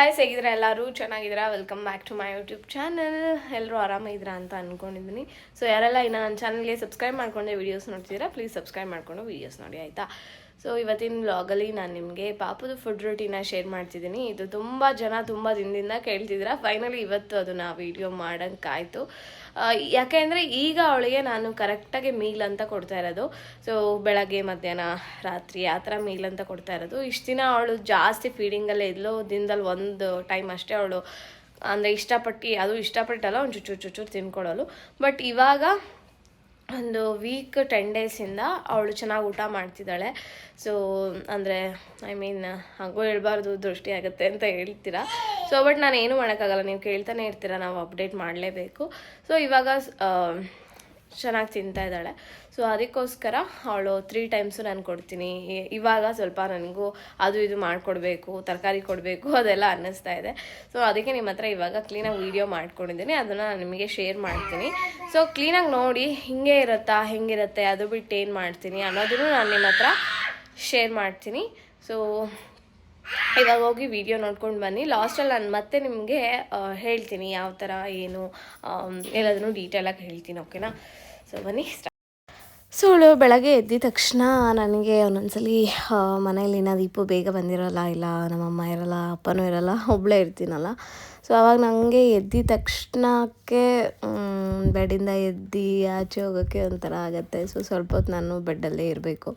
Hi ಹೇಗಿದ್ರೆ ಎಲ್ಲರೂ ಚೆನ್ನಾಗಿದ್ದೀರಾ? Welcome back to my YouTube channel ಎಲ್ಲರೂ ಆರಾಮಿದ್ದೀರಾ ಅಂತ ಅಂದ್ಕೊಂಡಿದ್ದೀನಿ ಸೊ ಯಾರೆಲ್ಲ ಇನ್ನು ನನ್ನ ಚಾನಲ್ಗೆ ಸಬ್ಸ್ಕ್ರೈಬ್ ಮಾಡ್ಕೊಂಡೆ ವೀಡಿಯೋಸ್ ನೋಡ್ತಿದ್ದೀರಾ ಪ್ಲೀಸ್ ಸಬ್ಸ್ಕ್ರೈಬ್ ಮಾಡ್ಕೊಂಡು ವೀಡಿಯೋಸ್ ನೋಡಿ, ಆಯಿತಾ? ಸೊ ಇವತ್ತಿನ ವ್ಲಾಗಲ್ಲಿ ನಾನು ನಿಮಗೆ ಪಾಪದ ಫುಡ್ ರೊಟೀನ ಶೇರ್ ಮಾಡ್ತಿದ್ದೀನಿ ಇದು ತುಂಬ ಜನ ತುಂಬ ದಿನದಿಂದ ಕೇಳ್ತಿದ್ದೀರಾ. ಫೈನಲಿ ಇವತ್ತು ಅದನ್ನು ವೀಡಿಯೋ ಮಾಡೋಕ್ಕಾಯ್ತು ಯಾಕೆಂದರೆ ಈಗ ಅವಳಿಗೆ ನಾನು ಕರೆಕ್ಟಾಗಿ ಮೀಲ್ ಅಂತ ಕೊಡ್ತಾ ಇರೋದು. ಸೊ ಬೆಳಗ್ಗೆ, ಮಧ್ಯಾಹ್ನ, ರಾತ್ರಿ ಆ ಥರ ಮೀಲ್ ಅಂತ ಕೊಡ್ತಾ ಇರೋದು. ಇಷ್ಟು ದಿನ ಅವಳು ಜಾಸ್ತಿ ಫೀಡಿಂಗಲ್ಲೇ ಇದ್ಲು. ದಿನದಲ್ಲಿ ಒಂದು ಟೈಮ್ ಅಷ್ಟೇ ಅವಳು. ಅಂದರೆ ಇಷ್ಟಪಟ್ಟು, ಅದು ಇಷ್ಟಪಟ್ಟಲ್ಲ ಒಂದು ಚುಚ್ಚು ಚುಚ್ಚು ತಿನ್ಕೊಳ್ಳೋಳು ಬಟ್ ಇವಾಗ ಒಂದು ವೀಕ್ ಟೆನ್ ಡೇಸಿಂದ ಅವಳು ಚೆನ್ನಾಗಿ ಊಟ ಮಾಡ್ತಿದ್ದಾಳೆ. ಸೊ ಅಂದರೆ ಐ ಮೀನ್ ಹಾಗೂ ಹೇಳ್ಬಾರ್ದು, ದೃಷ್ಟಿ ಆಗುತ್ತೆ ಅಂತ ಹೇಳ್ತೀರಾ? ಸೊ ಬಟ್ ನಾನು ಏನು ಮಾಡೋಕ್ಕಾಗಲ್ಲ, ನೀವು ಕೇಳ್ತಾನೆ ಇರ್ತೀರ, ನಾವು ಅಪ್ಡೇಟ್ ಮಾಡಲೇಬೇಕು. ಸೊ ಇವಾಗ ಚೆನ್ನಾಗಿ ತಿಂತಾ ಇದ್ದಾಳೆ. ಸೊ ಅದಕ್ಕೋಸ್ಕರ ಅವಳು ತ್ರೀ ಟೈಮ್ಸು ನಾನು ಕೊಡ್ತೀನಿ. ಇವಾಗ ಸ್ವಲ್ಪ ನನಗೂ ಅದು ಇದು ಮಾಡಿಕೊಡ್ಬೇಕು, ತರಕಾರಿ ಕೊಡಬೇಕು, ಅದೆಲ್ಲ ಅನ್ನಿಸ್ತಾ ಇದೆ. ಸೊ ಅದಕ್ಕೆ ನಿಮ್ಮ ಹತ್ರ ಇವಾಗ ಕ್ಲೀನಾಗಿ ವೀಡಿಯೋ ಮಾಡ್ಕೊಂಡಿದ್ದೀನಿ. ಅದನ್ನು ನಾನು ನಿಮಗೆ ಶೇರ್ ಮಾಡ್ತೀನಿ. ಸೊ ಕ್ಲೀನಾಗಿ ನೋಡಿ ಹಿಂಗೆ ಇರುತ್ತಾ, ಹೆಂಗಿರುತ್ತೆ, ಅದು ಬಿಟ್ಟು ಏನು ಮಾಡ್ತೀನಿ ಅನ್ನೋದನ್ನು ನಾನು ನಿಮ್ಮ ಹತ್ರ ಶೇರ್ ಮಾಡ್ತೀನಿ. ಸೊ ಇವಾಗ ಹೋಗಿ ವಿಡಿಯೋ ನೋಡ್ಕೊಂಡು ಬನ್ನಿ. ಲಾಸ್ಟಲ್ಲಿ ನಾನು ಮತ್ತೆ ನಿಮಗೆ ಹೇಳ್ತೀನಿ ಯಾವ ಥರ ಏನು ಎಲ್ಲದನ್ನು ಡೀಟೇಲಾಗಿ ಹೇಳ್ತೀನಿ ಓಕೆನಾ ಸೊ ಬನ್ನಿ ಸ್ಟಾರ್ಟ್ ಸೊ ಅವಳು ಬೆಳಗ್ಗೆ ಎದ್ದಿದ ತಕ್ಷಣ ನನಗೆ ಒಂದೊಂದ್ಸಲಿ ನಾ ದೀಪು ಬೇಗ ಬಂದಿರೋಲ್ಲ, ಇಲ್ಲ ನಮ್ಮಮ್ಮ ಇರಲ್ಲ, ಅಪ್ಪನೂ ಇರಲ್ಲ ಒಬ್ಬಳೇ ಇರ್ತೀನಲ್ಲ. ಸೊ ಅವಾಗ ನನಗೆ ಎದ್ದಿದ ತಕ್ಷಣಕ್ಕೆ ಬೆಡ್ಡಿಂದ ಎದ್ದು ಆಚೆ ಹೋಗೋಕ್ಕೆ ಒಂಥರ ಆಗುತ್ತೆ. ಸೊ ಸ್ವಲ್ಪ ಹೊತ್ತು ನಾನು ಬೆಡ್ಡಲ್ಲೇ ಇರಬೇಕು.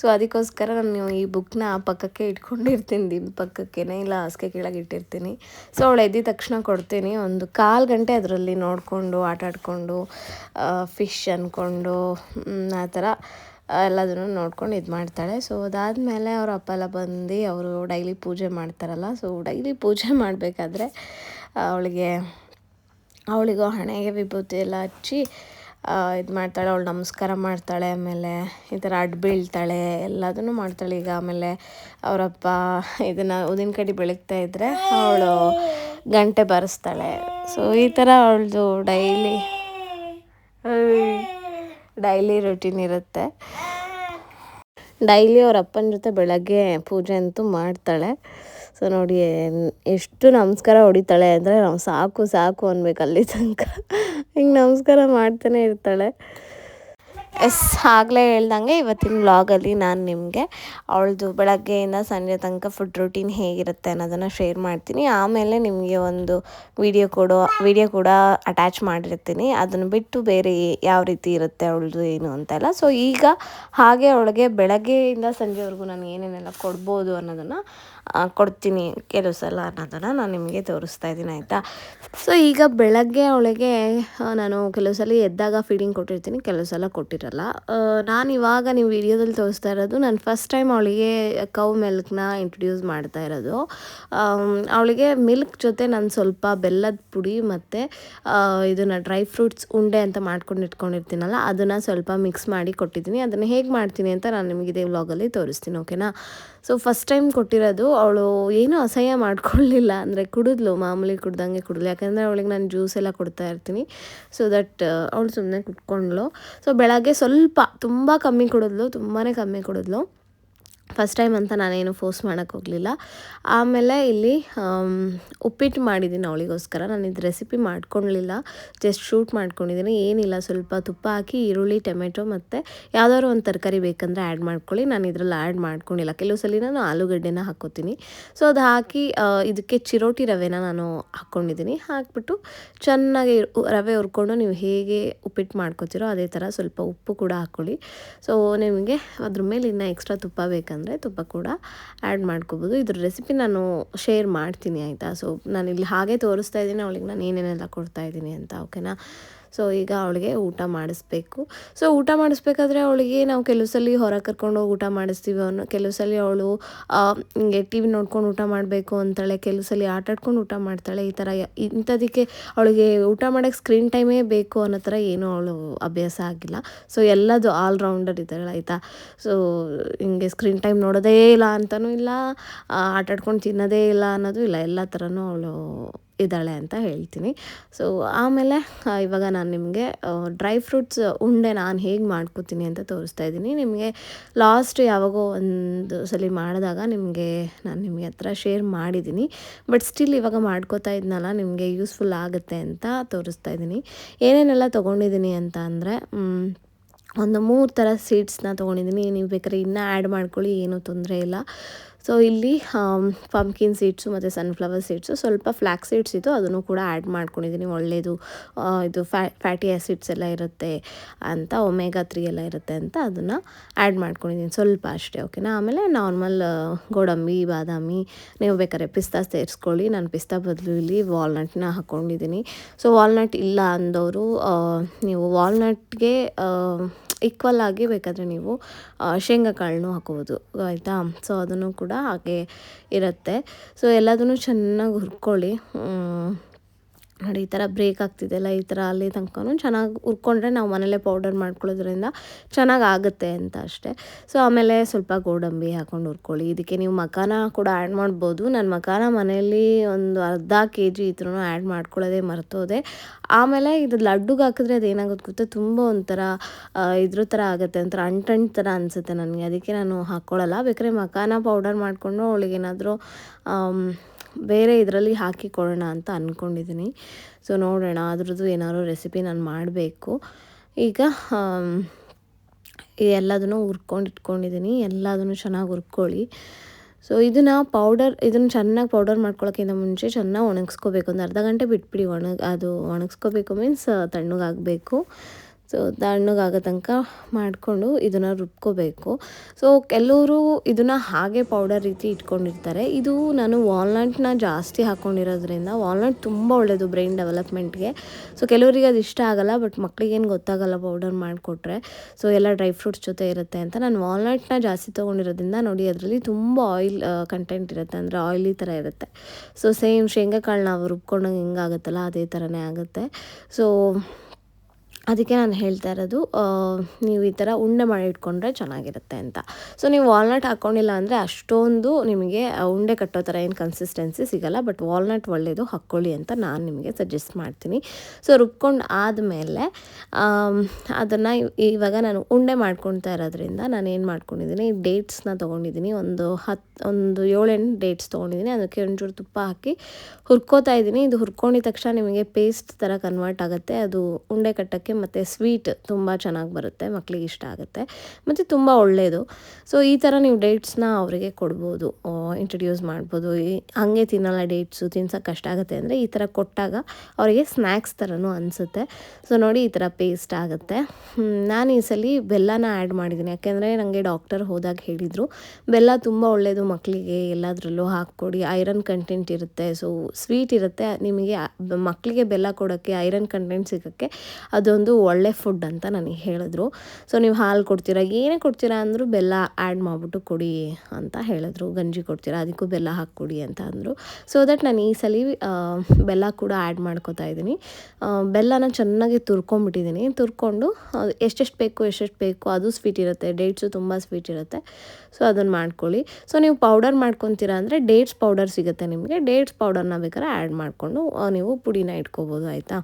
ಸೊ ಅದಕ್ಕೋಸ್ಕರ ನಾನು ಈ ಬುಕ್ನ ಪಕ್ಕಕ್ಕೆ ಇಟ್ಕೊಂಡಿರ್ತೀನಿ. ದಿನ ಪಕ್ಕಕ್ಕೇನೆ ಇಲ್ಲ ಹಾಸಿಗೆ ಕೆಳಗೆ ಇಟ್ಟಿರ್ತೀನಿ. ಸೊ ಅವಳು ಎದ್ದಿದ ತಕ್ಷಣ ಕೊಡ್ತೀನಿ. ಒಂದು ಕಾಲು ಗಂಟೆ ಅದರಲ್ಲಿ ನೋಡಿಕೊಂಡು, ಆಟಾಡಿಕೊಂಡು ಫಿಶ್ ಅಂದ್ಕೊಂಡು ಆ ಥರ. ಎಲ್ಲದನ್ನು ನೋಡ್ಕೊಂಡು ಇದು ಮಾಡ್ತಾಳೆ. ಸೊ ಅದಾದಮೇಲೆ ಅವ್ರ ಅಪ್ಪ ಎಲ್ಲ ಬಂದು ಅವರು ಡೈಲಿ ಪೂಜೆ ಮಾಡ್ತಾರಲ್ಲ. ಸೊ ಡೈಲಿ ಪೂಜೆ ಮಾಡಬೇಕಾದ್ರೆ ಅವಳಿಗೆ, ಅವಳಿಗೂ ಹಣೆಗೆ ವಿಭೂತಿ ಎಲ್ಲ ಹಚ್ಚಿ ಇದು ಮಾಡ್ತಾಳೆ. ಅವಳು ನಮಸ್ಕಾರ ಮಾಡ್ತಾಳೆ. ಆಮೇಲೆ ಈ ಥರ ಅಡ್ಡ ಬೀಳ್ತಾಳೆ. ಎಲ್ಲದನ್ನು ಮಾಡ್ತಾಳೆ. ಈಗ ಆಮೇಲೆ ಅವರಪ್ಪ ಇದನ್ನು ಉದಿನ ಕಡ್ಡಿ ಬೆಳಗ್ತಾ ಇದ್ದರೆ ಅವಳು ಗಂಟೆ ಬರೆಸ್ತಾಳೆ. ಸೊ ಈ ಥರ ಅವಳದು ಡೈಲಿ. ಡೈಲಿ ರುಟೀನ್ ಇರುತ್ತೆ. ಡೈಲಿ ಅವ್ರ ಅಪ್ಪನ ಜೊತೆ ಬೆಳಗ್ಗೆ ಪೂಜೆ ಅಂತೂ ಮಾಡ್ತಾಳೆ. ಸೊ ನೋಡಿ, ಎಷ್ಟು ನಮಸ್ಕಾರ ಹೊಡಿತಾಳೆ ಅಂದರೆ, ನಾವು ಸಾಕು ಸಾಕು ಅನ್ಬೇಕು ಅಲ್ಲಿ ತನಕ. ಹಿಂಗೆ ನಮಸ್ಕಾರ ಮಾಡ್ತಾನೆ ಇರ್ತಾಳೆ. ಎಸ್, ಆಗಲೇ ಹೇಳ್ದಂಗೆ ಇವತ್ತಿನ ವ್ಲಾಗಲ್ಲಿ ನಾನು ನಿಮಗೆ ಅವಳದು ಬೆಳಗ್ಗೆಯಿಂದ ಸಂಜೆ ತನಕ ಫುಡ್ ರೂಟೀನ್ ಹೇಗಿರುತ್ತೆ ಅನ್ನೋದನ್ನು ಶೇರ್ ಮಾಡ್ತೀನಿ. ಆಮೇಲೆ ನಿಮಗೆ ಒಂದು ವಿಡಿಯೋ ಕೊಡೋ ವಿಡಿಯೋ ಕೂಡ ಅಟ್ಯಾಚ್ ಮಾಡಿರ್ತೀನಿ. ಅದನ್ನು ಬಿಟ್ಟು ಬೇರೆ ಯಾವ ರೀತಿ ಇರುತ್ತೆ ಅವಳದು ಏನು ಅಂತೆಲ್ಲ. ಸೊ ಈಗ ಹಾಗೆ ಅವಳಿಗೆ ಬೆಳಗ್ಗೆಯಿಂದ ಸಂಜೆವರೆಗೂ ನಾನು ಏನೇನೆಲ್ಲ ಕೊಡ್ಬೋದು ಅನ್ನೋದನ್ನು ಕೊಡ್ತೀನಿ ಕೆಲವು ಸಲ ಅನ್ನೋದನ್ನು ನಾನು ನಿಮಗೆ ತೋರಿಸ್ತಾ ಇದ್ದೀನಿ, ಆಯಿತಾ? ಸೊ ಈಗ ಬೆಳಗ್ಗೆ ಅವಳಿಗೆ ನಾನು ಕೆಲವು ಸಲ ಎದ್ದಾಗ ಫೀಡಿಂಗ್ ಕೊಟ್ಟಿರ್ತೀನಿ, ಕೆಲವು ಸಲ ಕೊಟ್ಟಿರಲ್ಲ ಆ, ನಾನು ಇವಾಗ ನೀವು ವಿಡಿಯೋದಲ್ಲಿ ತೋರಿಸ್ತಾ ಇರೋದು ನಾನು ಫಸ್ಟ್ ಟೈಮ್ ಅವಳಿಗೆ ಕೌ ಮಿಲ್ಕ್ನ ಇಂಟ್ರೊಡ್ಯೂಸ್ ಮಾಡ್ತಾ ಇರೋದು. ಅವಳಿಗೆ ಮಿಲ್ಕ್ ಜೊತೆ ನಾನು ಸ್ವಲ್ಪ ಬೆಲ್ಲದ ಪುಡಿ ಮತ್ತು ಇದನ್ನು ಡ್ರೈ ಫ್ರೂಟ್ಸ್ ಉಂಡೆ ಅಂತ ಮಾಡ್ಕೊಂಡು ಇಟ್ಕೊಂಡಿರ್ತೀನಲ್ಲ ಅದನ್ನು ಸ್ವಲ್ಪ ಮಿಕ್ಸ್ ಮಾಡಿ ಕೊಟ್ಟಿದ್ದೀನಿ. ಅದನ್ನು ಹೇಗೆ ಮಾಡ್ತೀನಿ ಅಂತ ನಾನು ನಿಮಗೆ ಇದೇ ವ್ಲಾಗಲ್ಲಿ ತೋರಿಸ್ತೀನಿ ಓಕೆನಾ ಸೊ ಫಸ್ಟ್ ಟೈಮ್ ಕೊಟ್ಟಿರೋದು ಅವಳು ಏನೂ ಅಸಹ್ಯ ಮಾಡ್ಕೊಳ್ಳಿಲ್ಲ ಅಂದರೆ ಕುಡಿದ್ಲು ಮಾಮೂಲಿ ಕುಡ್ದಂಗೆ ಕುಡಿದ್ಲು. ಯಾಕಂದರೆ ಅವಳಿಗೆ ನಾನು ಜ್ಯೂಸ್ ಎಲ್ಲ ಕೊಡ್ತಾ ಇರ್ತೀನಿ. ಸೊ ದಟ್ ಅವಳು ಸುಮ್ಮನೆ ಕುಟ್ಕೊಂಡ್ಳು ಸೊ ಬೆಳಗ್ಗೆ ಸ್ವಲ್ಪ ತುಂಬ ಕಮ್ಮಿ ಕೊಡಿದ್ಲು ತುಂಬಾ ಕಮ್ಮಿ ಕುಡಿದ್ಲು. ಫಸ್ಟ್ ಟೈಮ್ ಅಂತ ನಾನೇನು ಫೋರ್ಸ್ ಮಾಡೋಕ್ಕೆ ಹೋಗಲಿಲ್ಲ. ಆಮೇಲೆ ಇಲ್ಲಿ ಉಪ್ಪಿಟ್ಟು ಮಾಡಿದ್ದೀನಿ ಅವಳಿಗೋಸ್ಕರ. ನಾನು ಇದು ರೆಸಿಪಿ ಮಾಡ್ಕೊಳ್ಳಿಲ್ಲ ಜಸ್ಟ್ ಶೂಟ್ ಮಾಡ್ಕೊಂಡಿದ್ದೀನಿ. ಏನಿಲ್ಲ, ಸ್ವಲ್ಪ ತುಪ್ಪ ಹಾಕಿ, ಈರುಳ್ಳಿ, ಟೊಮೆಟೊ ಮತ್ತು ಯಾವ್ದಾದ್ರು ಒಂದು ತರಕಾರಿ ಬೇಕಂದರೆ ಆ್ಯಡ್ ಮಾಡ್ಕೊಳ್ಳಿ. ನಾನು ಇದರಲ್ಲಿ ಆ್ಯಡ್ ಮಾಡ್ಕೊಂಡಿಲ್ಲ. ಕೆಲವು ಸಲ ನಾನು ಆಲೂಗಡ್ಡೆನ ಹಾಕ್ಕೋತೀನಿ ಸೊ ಅದು ಹಾಕಿ ಇದಕ್ಕೆ ಚಿರೋಟಿ ರವೆನ ನಾನು ಹಾಕ್ಕೊಂಡಿದ್ದೀನಿ ಹಾಕ್ಬಿಟ್ಟು ಚೆನ್ನಾಗಿ ರವೆ ಹುರ್ಕೊಂಡು ನೀವು ಹೇಗೆ ಉಪ್ಪಿಟ್ಟು ಮಾಡ್ಕೋತೀರೋ ಅದೇ ಥರ ಸ್ವಲ್ಪ ಉಪ್ಪು ಕೂಡ ಹಾಕ್ಕೊಳ್ಳಿ ಸೊ ನಿಮಗೆ ಅದ್ರ ಮೇಲೆ ಇನ್ನೂ ಎಕ್ಸ್ಟ್ರಾ ತುಪ್ಪ ಬೇಕಂದರೆ ತುಪ್ಪ ಕೂಡ ಆ್ಯಡ್ ಮಾಡ್ಕೋಬೋದು. ಇದ್ರ ರೆಸಿಪಿ ನಾನು ಶೇರ್ ಮಾಡ್ತೀನಿ ಆಯಿತಾ? ಸೊ ನಾನು ಇಲ್ಲಿ ಹಾಗೆ ತೋರಿಸ್ತಾ ಇದ್ದೀನಿ, ಅವಳಿಗೆ ನಾನು ಏನೇನೆಲ್ಲ ಕೊಡ್ತಾ ಇದ್ದೀನಿ ಅಂತ ಓಕೆನಾ ಸೊ ಈಗ ಅವಳಿಗೆ ಊಟ ಮಾಡಿಸ್ಬೇಕು. ಸೊ ಊಟ ಮಾಡಿಸ್ಬೇಕಾದ್ರೆ ಅವಳಿಗೆ ನಾವು ಕೆಲವು ಸಲ ಹೊರಗೆ ಕರ್ಕೊಂಡು ಹೋಗಿ ಊಟ ಮಾಡಿಸ್ತೀವಿ. ಅವನು ಕೆಲವು ಸಲ ಅವಳು ಹಿಂಗೆ ಟಿ ವಿ ನೋಡ್ಕೊಂಡು ಊಟ ಮಾಡಬೇಕು ಅಂತಾಳೆ ಕೆಲವು ಸಲ ಆಟ ಆಡ್ಕೊಂಡು ಊಟ ಮಾಡ್ತಾಳೆ, ಈ ಥರ ಇಂಥದಕ್ಕೆ ಅವಳಿಗೆ ಊಟ ಮಾಡೋಕ್ಕೆ ಸ್ಕ್ರೀನ್ ಟೈಮೇ ಬೇಕು ಅನ್ನೋ ಥರ ಏನೂ ಅವಳು ಅಭ್ಯಾಸ ಆಗಿಲ್ಲ. ಸೊ ಎಲ್ಲದು ಆಲ್ರೌಂಡರ್ ಇದ್ದಾಳೆ, ಆಯಿತಾ? ಸೊ ಹಿಂಗೆ ಸ್ಕ್ರೀನ್ ಟೈಮ್ ನೋಡೋದೇ ಇಲ್ಲ ಅಂತಲೂ ಇಲ್ಲ ಆಟಾಡ್ಕೊಂಡು ತಿನ್ನೋದೇ ಇಲ್ಲ ಅನ್ನೋದು ಇಲ್ಲ. ಎಲ್ಲ ಥರನೂ ಅವಳು ಇದ್ದಾಳೆ ಅಂತ ಹೇಳ್ತೀನಿ. ಸೊ ಆಮೇಲೆ ಇವಾಗ ನಾನು ನಿಮಗೆ ಡ್ರೈ ಫ್ರೂಟ್ಸ್ ಉಂಡೆ ನಾನು ಹೇಗೆ ಮಾಡ್ಕೋತೀನಿ ಅಂತ ತೋರಿಸ್ತಾ ಇದ್ದೀನಿ. ನಿಮಗೆ ಲಾಸ್ಟ್ ಯಾವಾಗೋ ಒಂದು ಸಲ ಮಾಡಿದಾಗ ನಿಮಗೆ ನಾನು ನಿಮಗೆ ಹತ್ರ ಶೇರ್ ಮಾಡಿದ್ದೀನಿ. ಬಟ್ ಸ್ಟಿಲ್ ಇವಾಗ ಮಾಡ್ಕೋತಾ ಇದ್ನಲ್ಲ, ನಿಮಗೆ ಯೂಸ್ಫುಲ್ ಆಗುತ್ತೆ ಅಂತ ತೋರಿಸ್ತಾ ಇದ್ದೀನಿ. ಏನೇನೆಲ್ಲ ತೊಗೊಂಡಿದ್ದೀನಿ ಅಂತ ಅಂದರೆ ಒಂದು ಮೂರು ಥರ ಸೀಡ್ಸ್ನ ತೊಗೊಂಡಿದ್ದೀನಿ. ನೀವು ಬೇಕಾದ್ರೆ ಇನ್ನೂ ಆ್ಯಡ್ ಮಾಡ್ಕೊಳ್ಳಿ, ಏನೂ ತೊಂದರೆ ಇಲ್ಲ. ಸೊ ಇಲ್ಲಿ ಪಂಪ್ಕಿನ್ ಸೀಡ್ಸು ಮತ್ತು ಸನ್ಫ್ಲವರ್ ಸೀಡ್ಸು ಸ್ವಲ್ಪ ಫ್ಲ್ಯಾಕ್ ಸೀಡ್ಸ್ ಇತ್ತು. ಅದನ್ನು ಕೂಡ ಆ್ಯಡ್ ಮಾಡ್ಕೊಂಡಿದ್ದೀನಿ. ಒಳ್ಳೆಯದು ಇದು ಫ್ಯಾ ಫ್ಯಾಟಿ ಆ್ಯಸಿಡ್ಸ್ ಎಲ್ಲ ಇರುತ್ತೆ ಅಂತ ಒಮೆಗಾ ತ್ರೀ ಎಲ್ಲ ಇರುತ್ತೆ ಅಂತ ಅದನ್ನು ಆ್ಯಡ್ ಮಾಡ್ಕೊಂಡಿದ್ದೀನಿ. ಸ್ವಲ್ಪ ಅಷ್ಟೇ ಓಕೆನಾ ಆಮೇಲೆ ನಾರ್ಮಲ್ ಗೋಡಂಬಿ, ಬಾದಾಮಿ, ನೀವು ಬೇಕಾದ್ರೆ ಪಿಸ್ತಾ ಸೇರಿಸ್ಕೊಳ್ಳಿ. ನಾನು ಪಿಸ್ತಾ ಬದಲು ಇಲ್ಲಿ ವಾಲ್ನಟ್ನ ಹಾಕ್ಕೊಂಡಿದ್ದೀನಿ ಸೊ ವಾಲ್ನಟ್ ಇಲ್ಲ ಅಂದವರು ನೀವು ವಾಲ್ನಟ್ಗೆ ಈಕ್ವಲ್ ಆಗಿ ಬೇಕಾದರೆ ನೀವು ಶೇಂಗಾ ಕಾಳನ್ನು ಹಾಕೋಬೋದು, ಆಯಿತಾ? ಸೊ ಅದನ್ನು ಕೂಡ ಹಾಗೆ ಇರುತ್ತೆ. ಸೊ ಎಲ್ಲದನ್ನು ಚೆನ್ನಾಗಿ ಹುರ್ಕೊಳ್ಳಿ. ನೋಡಿ, ಈ ಥರ ಬ್ರೇಕ್ ಆಗ್ತಿದೆಯಲ್ಲ, ಈ ಥರ ಅಲ್ಲಿ ತನಕನೂ ಚೆನ್ನಾಗಿ ಉರ್ಕೊಂಡ್ರೆ ನಾವು ಮನೇಲೇ ಪೌಡರ್ ಮಾಡ್ಕೊಳ್ಳೋದ್ರಿಂದ ಚೆನ್ನಾಗಿ ಆಗುತ್ತೆ ಅಂತ ಅಷ್ಟೇ. ಸೊ ಆಮೇಲೆ ಸ್ವಲ್ಪ ಗೋಡಂಬಿ ಹಾಕೊಂಡು ಉರ್ಕೊಳ್ಳಿ ಇದಕ್ಕೆ ನೀವು ಮಖಾನ ಕೂಡ ಆ್ಯಡ್ ಮಾಡ್ಬೋದು. ನಾನು ಮಖಾನ ಮನೆಯಲ್ಲಿ ಒಂದು ಅರ್ಧ ಕೆ ಜಿ ಈ ಥರನೂ ಆ್ಯಡ್ ಮಾಡ್ಕೊಳ್ಳೋದೇ ಮರ್ತೋದೆ. ಆಮೇಲೆ ಇದು ಲಡ್ಡುಗೆ ಹಾಕಿದ್ರೆ ಅದು ಏನಾಗುತ್ತೆ ಗೊತ್ತಾ? ತುಂಬ ಒಂಥರ ಇದ್ರ ಥರ ಆಗುತ್ತೆ, ಒಂಥರ ಅಂಟಂಟ್ ಥರ ಅನಿಸುತ್ತೆ ನನಗೆ. ಅದಕ್ಕೆ ನಾನು ಹಾಕ್ಕೊಳ್ಳಲ್ಲ. ಬೇಕಾದ್ರೆ ಮಖಾನ ಪೌಡರ್ ಮಾಡಿಕೊಂಡು ಅವಳಿಗೇನಾದರೂ ಬೇರೆ ಇದರಲ್ಲಿ ಹಾಕಿ ಕೊಡೋಣ ಅಂತ ಅಂದ್ಕೊಂಡಿದ್ದೀನಿ ಸೊ ನೋಡೋಣ. ಅದ್ರದ್ದು ಏನಾದ್ರು ರೆಸಿಪಿ ನಾನು ಮಾಡಬೇಕು. ಈಗ ಎಲ್ಲದನ್ನು ಹುರ್ಕೊಂಡು ಇಟ್ಕೊಂಡಿದ್ದೀನಿ. ಎಲ್ಲದನ್ನು ಚೆನ್ನಾಗಿ ಹುರ್ಕೊಳ್ಳಿ. ಸೊ ಇದನ್ನು ಪೌಡರ್ ಇದನ್ನು ಚೆನ್ನಾಗಿ ಪೌಡರ್ ಮಾಡ್ಕೊಳ್ಳೋಕ್ಕಿಂತ ಮುಂಚೆ ಚೆನ್ನಾಗಿ ಒಣಗಿಸ್ಕೋಬೇಕು. ಒಂದು ಅರ್ಧ ಗಂಟೆ ಬಿಟ್ಬಿಡಿ ಒಣಗ, ಅದು ಒಣಗಿಸ್ಕೋಬೇಕು ಮೀನ್ಸ್ ತಣ್ಣಗಾಗಬೇಕು. ಸೊ ತಣ್ಣಗಾಗೋ ತನಕ ಮಾಡಿಕೊಂಡು ಇದನ್ನು ರುಬ್ಕೋಬೇಕು. ಸೊ ಕೆಲವರು ಇದನ್ನು ಹಾಗೆ ಪೌಡರ್ ರೀತಿ ಇಟ್ಕೊಂಡಿರ್ತಾರೆ. ಇದು ನಾನು ವಾಲ್ನಟ್ನ ಜಾಸ್ತಿ ಹಾಕ್ಕೊಂಡಿರೋದ್ರಿಂದ ವಾಲ್ನಟ್ ತುಂಬ ಒಳ್ಳೆಯದು ಬ್ರೈನ್ ಡೆವಲಪ್ಮೆಂಟ್ಗೆ ಸೊ ಕೆಲವರಿಗೆ ಅದು ಇಷ್ಟ ಆಗಲ್ಲ ಬಟ್ ಮಕ್ಕಳಿಗೇನು ಗೊತ್ತಾಗಲ್ಲ ಪೌಡರ್ ಮಾಡಿಕೊಟ್ರೆ. ಸೊ ಎಲ್ಲ ಡ್ರೈ ಫ್ರೂಟ್ಸ್ ಜೊತೆ ಇರುತ್ತೆ ಅಂತ ನಾನು ವಾಲ್ನಟ್ನ ಜಾಸ್ತಿ ತೊಗೊಂಡಿರೋದ್ರಿಂದ ನೋಡಿ ಅದರಲ್ಲಿ ತುಂಬ ಆಯಿಲ್ ಕಂಟೆಂಟ್ ಇರುತ್ತೆ. ಅಂದರೆ ಆಯಿಲಿ ಥರ ಇರುತ್ತೆ. ಸೊ ಸೇಮ್ ಶೇಂಗಾ ಕಾಳು ನಾವು ರುಬ್ಕೊಂಡಂಗೆ ಹೆಂಗಾಗುತ್ತಲ್ಲ, ಅದೇ ಥರನೇ ಆಗುತ್ತೆ. ಸೊ ಅದಕ್ಕೆ ನಾನು ಹೇಳ್ತಾ ಇರೋದು ನೀವು ಈ ಥರ ಉಂಡೆ ಮಾಡಿ ಇಟ್ಕೊಂಡ್ರೆ ಚೆನ್ನಾಗಿರುತ್ತೆ ಅಂತ. ಸೊ ನೀವು ವಾಲ್ನಟ್ ಹಾಕ್ಕೊಂಡಿಲ್ಲ ಅಂದರೆ ಅಷ್ಟೊಂದು ನಿಮಗೆ ಉಂಡೆ ಕಟ್ಟೋ ಥರ ಏನು ಕನ್ಸಿಸ್ಟೆನ್ಸಿ ಸಿಗಲ್ಲ ಬಟ್ ವಾಲ್ನಟ್ ಒಳ್ಳೆಯದು ಹಾಕ್ಕೊಳ್ಳಿ ಅಂತ ನಾನು ನಿಮಗೆ ಸಜೆಸ್ಟ್ ಮಾಡ್ತೀನಿ. ಸೊ ರುಬ್ಕೊಂಡು ಆದಮೇಲೆ ಅದನ್ನು ಇವಾಗ ನಾನು ಉಂಡೆ ಮಾಡ್ಕೊಳ್ತಾ ಇರೋದ್ರಿಂದ ನಾನು ಏನು ಮಾಡ್ಕೊಂಡಿದ್ದೀನಿ ಡೇಟ್ಸ್ನ ತೊಗೊಂಡಿದ್ದೀನಿ, ಒಂದು ಹತ್ತು ಒಂದು ಏಳೆಂಟು ಡೇಟ್ಸ್ ತೊಗೊಂಡಿದ್ದೀನಿ, ಅದಕ್ಕೆ ಒಂಚೂರು ತುಪ್ಪ ಹಾಕಿ ಹುರ್ಕೋತಾ ಇದ್ದೀನಿ. ಇದು ಹುರ್ಕೊಂಡಿದ ತಕ್ಷಣ ನಿಮಗೆ ಪೇಸ್ಟ್ ಥರ ಕನ್ವರ್ಟ್ ಆಗುತ್ತೆ, ಅದು ಉಂಡೆ ಕಟ್ಟೋಕ್ಕೆ ಮತ್ತು ಸ್ವೀಟ್ ತುಂಬ ಚೆನ್ನಾಗಿ ಬರುತ್ತೆ ಮಕ್ಕಳಿಗೆ ಇಷ್ಟ ಆಗುತ್ತೆ. ಮತ್ತು ತುಂಬ ಒಳ್ಳೆಯದು ಸೊ ಈ ಥರ ನೀವು ಡೇಟ್ಸ್ನ ಅವರಿಗೆ ಕೊಡ್ಬೋದು ಇಂಟ್ರಡ್ಯೂಸ್ ಮಾಡ್ಬೋದು. ಹಾಗೆ ತಿನ್ನಲ್ಲ ಡೇಟ್ಸು ತಿನ್ಸೋಕೆ ಕಷ್ಟ ಆಗುತ್ತೆ ಅಂದರೆ ಈ ಥರ ಕೊಟ್ಟಾಗ ಅವರಿಗೆ ಸ್ನ್ಯಾಕ್ಸ್ ಥರನೂ ಅನಿಸುತ್ತೆ. ಸೊ ನೋಡಿ ಈ ಥರ ಪೇಸ್ಟ್ ಆಗುತ್ತೆ. ನಾನು ಈ ಸಲ ಬೆಲ್ಲನ ಆ್ಯಡ್ ಮಾಡಿದ್ದೀನಿ ಯಾಕೆಂದರೆ ನನಗೆ ಡಾಕ್ಟರ್ ಹೋದಾಗ ಹೇಳಿದರು, ಬೆಲ್ಲ ತುಂಬ ಒಳ್ಳೆಯದು ಮಕ್ಕಳಿಗೆ ಎಲ್ಲದರಲ್ಲೂ ಹಾಕ್ಕೊಡಿ. ಐರನ್ ಕಂಟೆಂಟ್ ಇರುತ್ತೆ. ಸೊ ಸ್ವೀಟ್ ಇರುತ್ತೆ. ನಿಮಗೆ ಮಕ್ಕಳಿಗೆ ಬೆಲ್ಲ ಕೊಡೋಕ್ಕೆ ಐರನ್ ಕಂಟೆಂಟ್ ಸಿಗೋಕ್ಕೆ, ಅದೊಂದು ಒಳ್ಳೆ ಫುಡ್ ಅಂತ ನನಗೆ ಹೇಳಿದ್ರು. ಸೊ ನೀವು ಹಾಲು ಕೊಡ್ತೀರಾ, ಏನೇ ಕೊಡ್ತೀರಾ ಅಂದರೂ ಬೆಲ್ಲ ಆ್ಯಡ್ ಮಾಡಿಬಿಟ್ಟು ಕೊಡಿ ಅಂತ ಹೇಳಿದ್ರು. ಗಂಜಿ ಕೊಡ್ತೀರಾ, ಅದಕ್ಕೂ ಬೆಲ್ಲ ಹಾಕ್ಕೊಡಿ ಅಂತ ಅಂದರು. ಸೊ ದಟ್ ನಾನು ಈ ಸಲ ಬೆಲ್ಲ ಕೂಡ ಆ್ಯಡ್ ಮಾಡ್ಕೋತಾ ಇದ್ದೀನಿ. ಬೆಲ್ಲನ ಚೆನ್ನಾಗಿ ತುರ್ಕೊಂಡ್ಬಿಟ್ಟಿದ್ದೀನಿ. ತುರ್ಕೊಂಡು ಎಷ್ಟೆಷ್ಟು ಬೇಕು ಎಷ್ಟೆಷ್ಟು ಬೇಕು, ಅದು ಸ್ವೀಟ್ ಇರುತ್ತೆ. ಡೇಟ್ಸು ತುಂಬ ಸ್ವೀಟ್ ಇರುತ್ತೆ. ಸೊ ಅದನ್ನು ಮಾಡ್ಕೊಳ್ಳಿ. ಸೊ ನೀವು ಪೌಡರ್ ಮಾಡ್ಕೊತೀರಾ ಅಂದರೆ ಡೇಟ್ಸ್ ಪೌಡರ್ ಸಿಗುತ್ತೆ ನಿಮಗೆ. ಡೇಟ್ಸ್ ಪೌಡರ್ನ ಬೇಕಾದ್ರೆ ಆ್ಯಡ್ ಮಾಡಿಕೊಂಡು ನೀವು ಪುಡಿನ ಇಟ್ಕೋಬೋದು, ಆಯಿತಾ?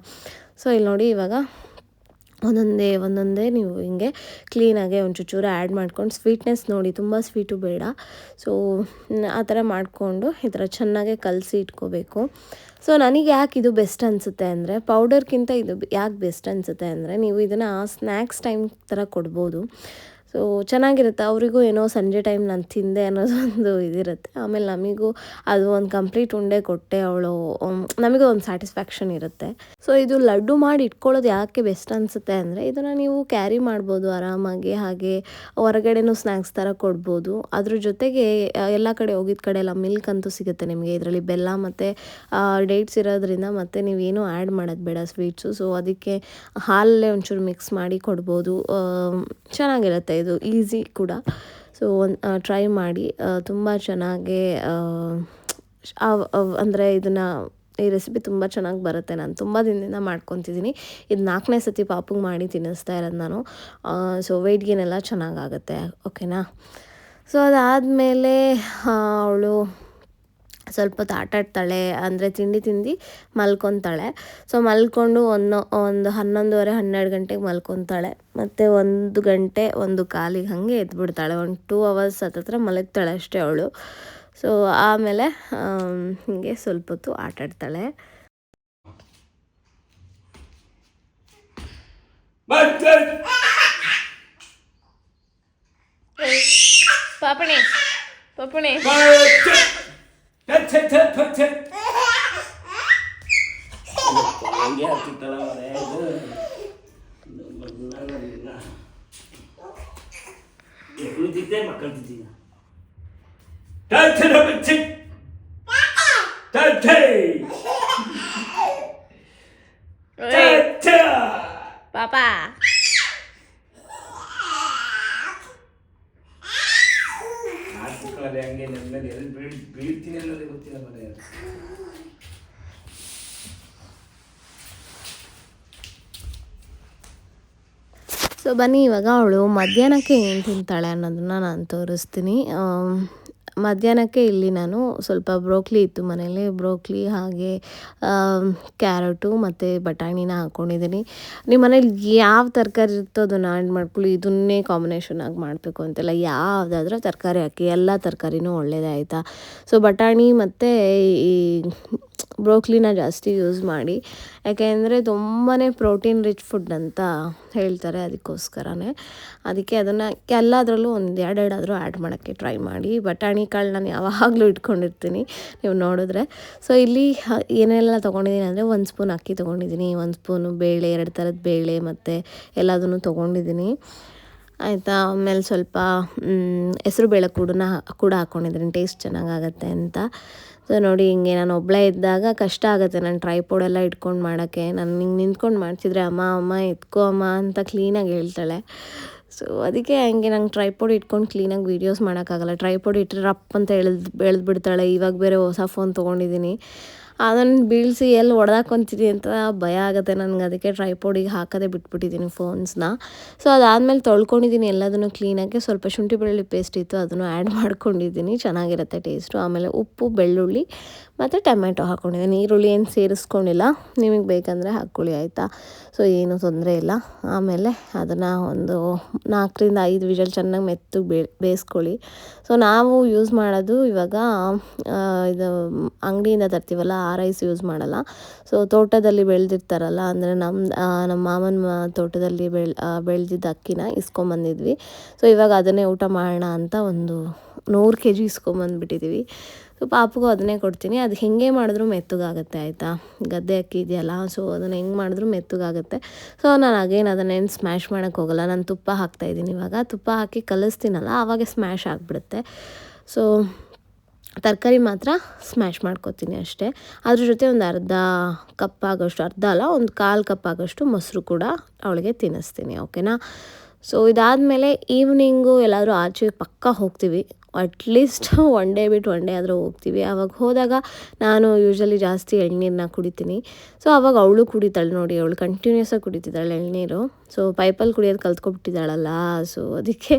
ಸೊ ಇಲ್ಲಿ ನೋಡಿ ಇವಾಗ ಒಂದೊಂದೇ ಒಂದೊಂದೇ ನೀವು ಹಿಂಗೆ ಕ್ಲೀನಾಗೆ ಒಂಚೂರು ಆ್ಯಡ್ ಮಾಡ್ಕೊಂಡು ಸ್ವೀಟ್ನೆಸ್ ನೋಡಿ, ತುಂಬ ಸ್ವೀಟು ಬೇಡ. ಸೊ ಆ ಥರ ಮಾಡಿಕೊಂಡು ಈ ಥರ ಚೆನ್ನಾಗೆ ಕಲಸಿ ಇಟ್ಕೋಬೇಕು. ಸೊ ನನಗೆ ಯಾಕೆ ಇದು ಬೆಸ್ಟ್ ಅನಿಸುತ್ತೆ ಅಂದರೆ ಪೌಡರ್ಗಿಂತ ಇದು ಯಾಕೆ ಬೆಸ್ಟ್ ಅನಿಸುತ್ತೆ ಅಂದರೆ, ನೀವು ಇದನ್ನು ಸ್ನ್ಯಾಕ್ಸ್ ಟೈಮ್ ಥರ ಕೊಡ್ಬೋದು. ಸೊ ಚೆನ್ನಾಗಿರುತ್ತೆ. ಅವರಿಗೂ ಏನೋ ಸಂಜೆ ಟೈಮ್ ನಾನು ತಿಂದೆ ಅನ್ನೋದೊಂದು ಇದಿರುತ್ತೆ. ಆಮೇಲೆ ನಮಗೂ ಅದು ಒಂದು ಕಂಪ್ಲೀಟ್ ಉಂಡೆ ಕೊಟ್ಟೆ ಅವಳು. ನಮಗೂ ಒಂದು ಸ್ಯಾಟಿಸ್ಫ್ಯಾಕ್ಷನ್ ಇರುತ್ತೆ. ಸೊ ಇದು ಲಡ್ಡು ಮಾಡಿ ಇಟ್ಕೊಳ್ಳೋದು ಯಾಕೆ ಬೆಸ್ಟ್ ಅನಿಸುತ್ತೆ ಅಂದರೆ, ಇದನ್ನು ನೀವು ಕ್ಯಾರಿ ಮಾಡ್ಬೋದು ಆರಾಮಾಗಿ. ಹಾಗೆ ಹೊರಗಡೆನೂ ಸ್ನ್ಯಾಕ್ಸ್ ಥರ ಕೊಡ್ಬೋದು. ಅದ್ರ ಜೊತೆಗೆ ಎಲ್ಲ ಕಡೆ ಹೋಗಿದ ಕಡೆ ಎಲ್ಲ ಮಿಲ್ಕ್ ಅಂತೂ ಸಿಗುತ್ತೆ ನಿಮಗೆ. ಇದರಲ್ಲಿ ಬೆಲ್ಲ ಮತ್ತು ಡೇಟ್ಸ್ ಇರೋದ್ರಿಂದ ಮತ್ತು ನೀವೇನು ಆ್ಯಡ್ ಮಾಡೋದು ಬೇಡ ಸ್ವೀಟ್ಸು ಸೊ ಅದಕ್ಕೆ ಹಾಲಲ್ಲೇ ಒಂಚೂರು ಮಿಕ್ಸ್ ಮಾಡಿ ಕೊಡ್ಬೋದು. ಚೆನ್ನಾಗಿರುತ್ತೆ. ಇದು ಈಸಿ ಕೂಡ. ಸೊ ಒಂದು ಟ್ರೈ ಮಾಡಿ ತುಂಬ ಚೆನ್ನಾಗಿ ಅಂದರೆ ಇದನ್ನು, ಈ ರೆಸಿಪಿ ತುಂಬ ಚೆನ್ನಾಗಿ ಬರುತ್ತೆ. ನಾನು ತುಂಬ ದಿನದಿಂದ ಮಾಡ್ಕೊತಿದ್ದೀನಿ ಇದು ನಾಲ್ಕನೇ ಸತಿ ಪಾಪುಗೆ ಮಾಡಿ ತಿನ್ನಿಸ್ತಾ ಇರೋದು ನಾನು. ಸೊ ವೆಯ್ಟ್ ಗೇನೆಲ್ಲ ಚೆನ್ನಾಗಾಗುತ್ತೆ ಓಕೆನಾ? ಸೊ ಅದಾದಮೇಲೆ ಅವಳು ಸ್ವಲ್ಪ ಹೊತ್ತು ಆಟಾಡ್ತಾಳೆ ಅಂದರೆ ತಿಂಡಿ ತಿಂದು ಮಲ್ಕೊತಾಳೆ. ಸೊ ಮಲ್ಕೊಂಡು ಒಂದು ಒಂದು ಹನ್ನೊಂದುವರೆ ಹನ್ನೆರಡು ಗಂಟೆಗೆ ಮಲ್ಕೊತಾಳೆ. ಮತ್ತು ಒಂದು ಗಂಟೆ ಒಂದು ಕಾಲಿಗೆ ಹಾಗೆ ಎದ್ಬಿಡ್ತಾಳೆ. ಒಂದು ಟೂ ಅವರ್ಸ್ ಹತ್ತತ್ರ ಮಲಗ್ತಾಳೆ ಅಷ್ಟೇ ಅವಳು. ಸೊ ಆಮೇಲೆ ಹೀಗೆ ಸ್ವಲ್ಪ ಹೊತ್ತು ಆಟಾಡ್ತಾಳೆ ಪಾಪಣಿ ಪಾಪಣಿ. 태태태태 얘기할게 따라오래 너무 나가리나 그러지 때 막걸리지 단체라면 집 단체 단체 빠빠. ಸೊ ಬನ್ನಿ, ಇವಾಗ ಅವಳು ಮಧ್ಯಾಹ್ನಕ್ಕೆ ಏನು ತಿಂತಾಳೆ ಅನ್ನೋದನ್ನ ನಾನು ತೋರಿಸ್ತೀನಿ. ಮಧ್ಯಾಹ್ನಕ್ಕೆ ಇಲ್ಲಿ ನಾನು ಸ್ವಲ್ಪ ಬ್ರೋಕ್ಲಿ ಇತ್ತು ಮನೇಲಿ ಬ್ರೋಕ್ಲಿ ಹಾಗೆ ಕ್ಯಾರೆಟು ಮತ್ತು ಬಟಾಣಿನ ಹಾಕ್ಕೊಂಡಿದ್ದೀನಿ ನಿಮ್ಮ ಮನೇಲಿ ಯಾವ ತರಕಾರಿ ಇರುತ್ತೋ ಅದನ್ನು ಆ್ಯಡ್ ಮಾಡ್ಕೊಳ್ಳಿ. ಇದನ್ನೇ ಕಾಂಬಿನೇಷನ್ ಆಗಿ ಮಾಡಬೇಕು ಅಂತೆಲ್ಲ ಯಾವುದಾದ್ರೂ ತರಕಾರಿ ಹಾಕಿ. ಎಲ್ಲ ತರಕಾರಿನೂ ಒಳ್ಳೇದಾಯ್ತಾ? ಸೊ ಬಟಾಣಿ ಮತ್ತು ಈ ಬ್ರೋಕ್ಲಿನ ಜಾಸ್ತಿ ಯೂಸ್ ಮಾಡಿ. ಯಾಕೆಂದರೆ ತುಂಬಾ ಪ್ರೋಟೀನ್ ರಿಚ್ ಫುಡ್ ಅಂತ ಹೇಳ್ತಾರೆ ಅದಕ್ಕೋಸ್ಕರನೇ. ಅದಕ್ಕೆ ಅದನ್ನು ಎಲ್ಲದರಲ್ಲೂ ಒಂದು ಎರಡೆರಡಾದರೂ ಆ್ಯಡ್ ಮಾಡೋಕ್ಕೆ ಟ್ರೈ ಮಾಡಿ. ಬಟಾಣಿ ಕಾಳು ನಾನು ಯಾವಾಗಲೂ ಇಟ್ಕೊಂಡಿರ್ತೀನಿ ನೀವು ನೋಡಿದ್ರೆ. ಸೊ ಇಲ್ಲಿ ಏನೆಲ್ಲ ತೊಗೊಂಡಿದ್ದೀನಿ ಅಂದರೆ ಒಂದು ಸ್ಪೂನ್ ಅಕ್ಕಿ ತೊಗೊಂಡಿದ್ದೀನಿ ಒಂದು ಸ್ಪೂನು ಬೇಳೆ, ಎರಡು ಥರದ ಬೇಳೆ ಮತ್ತು ಎಲ್ಲದನ್ನು ತೊಗೊಂಡಿದ್ದೀನಿ ಆಯಿತಾ? ಆಮೇಲೆ ಸ್ವಲ್ಪ ಹೆಸರು ಬೇಳೆ ಕೂಡ ಕೂಡ ಹಾಕ್ಕೊಂಡಿದ್ದೀನಿ ಟೇಸ್ಟ್ ಚೆನ್ನಾಗಾಗತ್ತೆ ಅಂತ. ಸೊ ನೋಡಿ, ಹಿಂಗೆ ನಾನು ಒಬ್ಬಳೇ ಇದ್ದಾಗ ಕಷ್ಟ ಆಗುತ್ತೆ ನಾನು ಟ್ರೈಪೋಡ್ ಎಲ್ಲ ಇಟ್ಕೊಂಡು ಮಾಡೋಕ್ಕೆ. ನಾನು ಹಿಂಗೆ ನಿಂತ್ಕೊಂಡು ಮಾಡ್ತಿದ್ರೆ ಅಮ್ಮ ಅಮ್ಮ, ಎತ್ಕೋ, ಅಮ್ಮ, ಅಂತ ಕ್ಲೀನಾಗಿ ಹೇಳ್ತಾಳೆ. ಸೊ ಅದಕ್ಕೆ ಹಂಗೆ ನಂಗೆ ಟ್ರೈಪೋಡ್ ಇಟ್ಕೊಂಡು ಕ್ಲೀನಾಗಿ ವೀಡಿಯೋಸ್ ಮಾಡೋಕ್ಕಾಗಲ್ಲ. ಟ್ರೈಪೋಡ್ ಇಟ್ಟರೆ ರಪ್ ಅಂತ ಎಳ್ದು ಬೆಳೆದ್ಬಿಡ್ತಾಳೆ ಇವಾಗ ಬೇರೆ ಹೊಸ ಫೋನ್ ತೊಗೊಂಡಿದ್ದೀನಿ ಅದನ್ನು ಬೀಳಿಸಿ ಎಲ್ಲಿ ಹೊಡೆದಾಕೊಂತೀನಿ ಅಂತ ಭಯ ಆಗುತ್ತೆ ನನಗೆ. ಅದಕ್ಕೆ ಟ್ರೈಪೋಡಿಗೆ ಹಾಕೋದೇ ಬಿಟ್ಬಿಟ್ಟಿದ್ದೀನಿ ಫೋನ್ಸ್ನ ಸೊ ಅದಾದಮೇಲೆ ತೊಳ್ಕೊಂಡಿದ್ದೀನಿ ಎಲ್ಲದನ್ನು ಕ್ಲೀನಾಗಿ ಸ್ವಲ್ಪ ಶುಂಠಿ ಬೆಳ್ಳುಳ್ಳಿ ಪೇಸ್ಟ್ ಇತ್ತು, ಅದನ್ನು ಆ್ಯಡ್ ಮಾಡ್ಕೊಂಡಿದ್ದೀನಿ ಚೆನ್ನಾಗಿರುತ್ತೆ ಟೇಸ್ಟು ಆಮೇಲೆ ಉಪ್ಪು, ಬೆಳ್ಳುಳ್ಳಿ ಮತ್ತು ಟೊಮೆಟೊ ಹಾಕ್ಕೊಂಡಿದ್ದೀನಿ ಈರುಳ್ಳಿ ಏನು ಸೇರಿಸ್ಕೊಂಡಿಲ್ಲ. ನಿಮಗೆ ಬೇಕಂದರೆ ಹಾಕ್ಕೊಳ್ಳಿ, ಆಯಿತಾ? ಸೊ ಏನು ತೊಂದರೆ ಇಲ್ಲ. ಆಮೇಲೆ ಅದನ್ನು ಒಂದು ನಾಲ್ಕರಿಂದ ಐದು ವಿಷಲ್ ಚೆನ್ನಾಗಿ ಮೆತ್ತಗೆ ಬೇ, ಬೇಯಿಸ್ಕೊಳ್ಳಿ. ಸೊ ನಾವು ಯೂಸ್ ಮಾಡೋದು ಇವಾಗ ಇದು ಅಂಗಡಿಯಿಂದ ತರ್ತೀವಲ್ಲ, ಆ ರೈಸ್ ಯೂಸ್ ಮಾಡಲ್ಲ. ಸೊ ತೋಟದಲ್ಲಿ ಬೆಳೆದಿರ್ತಾರಲ್ಲ, ಅಂದರೆ ನಮ್ಮ ನಮ್ಮ ಮಾಮನ ತೋಟದಲ್ಲಿ ಬೆಳ್ ಬೆಳೆದಿದ್ದ ಅಕ್ಕಿನ ಇಸ್ಕೊಂಬಂದಿದ್ವಿ. ಸೊ ಇವಾಗ ಅದನ್ನೇ ಊಟ ಮಾಡೋಣ ಅಂತ ಒಂದು ನೂರು ಕೆ ಜಿ ಇಸ್ಕೊಂಬಂದ್ಬಿಟ್ಟಿದ್ದೀವಿ ಸೊ ಪಾಪಗೂ ಅದನ್ನೇ ಕೊಡ್ತೀನಿ. ಅದು ಹೆಂಗೆ ಮಾಡಿದ್ರು ಮೆತ್ತಗಾಗುತ್ತೆ, ಆಯಿತಾ? ಗದ್ದೆ ಅಕ್ಕಿ ಇದೆಯಲ್ಲ, ಸೊ ಅದನ್ನು ಹೆಂಗೆ ಮಾಡಿದ್ರು ಮೆತ್ತಗಾಗುತ್ತೆ. ಸೊ ನಾನು ಅಗೇನ್ ಅದನ್ನೇನು ಸ್ಮ್ಯಾಶ್ ಮಾಡೋಕ್ಕೆ ಹೋಗಲ್ಲ. ನಾನು ತುಪ್ಪ ಹಾಕ್ತಾಯಿದ್ದೀನಿ ಇವಾಗ. ತುಪ್ಪ ಹಾಕಿ ಕಲಿಸ್ತೀನಲ್ಲ ಆವಾಗ ಸ್ಮ್ಯಾಶ್ ಆಗಿಬಿಡುತ್ತೆ. ಸೊ ತರಕಾರಿ ಮಾತ್ರ ಸ್ಮ್ಯಾಶ್ ಮಾಡ್ಕೋತೀನಿ ಅಷ್ಟೇ. ಅದ್ರ ಜೊತೆ ಒಂದು ಅರ್ಧ ಕಪ್ ಆಗೋಷ್ಟು, ಅರ್ಧ ಅಲ್ಲ, ಒಂದು ಕಾಲು ಕಪ್ ಆಗೋಷ್ಟು ಮೊಸರು ಕೂಡ ಅವಳಿಗೆ ತಿನ್ನಿಸ್ತೀನಿ ಓಕೆನಾ ಸೊ ಇದಾದಮೇಲೆ ಈವ್ನಿಂಗು ಎಲ್ಲಾದರೂ ಆಚೆ ಪಕ್ಕ ಹೋಗ್ತೀವಿ. ಅಟ್ಲೀಸ್ಟ್ ಒನ್ ಡೇ ಬಿಟ್ಟು ಒನ್ ಡೇ ಆದರೂ ಹೋಗ್ತೀವಿ. ಆವಾಗ ಹೋದಾಗ ನಾನು ಯೂಶ್ವಲಿ ಜಾಸ್ತಿ ಎಳ್ನೀರನ್ನ ಕುಡಿತೀನಿ. ಸೊ ಆವಾಗ ಅವಳು ಕುಡಿತಾಳೆ ನೋಡಿ, ಅವಳು ಕಂಟಿನ್ಯೂಸಾಗಿ ಕುಡಿತಿದ್ದಾಳೆ ಎಳ್ನೀರು. ಸೊ ಪೈಪಲ್ಲಿ ಕುಡಿಯೋದು ಕಲ್ತ್ಕೊಬಿಟ್ಟಿದ್ದಾಳಲ್ಲ ಸೊ ಅದಕ್ಕೆ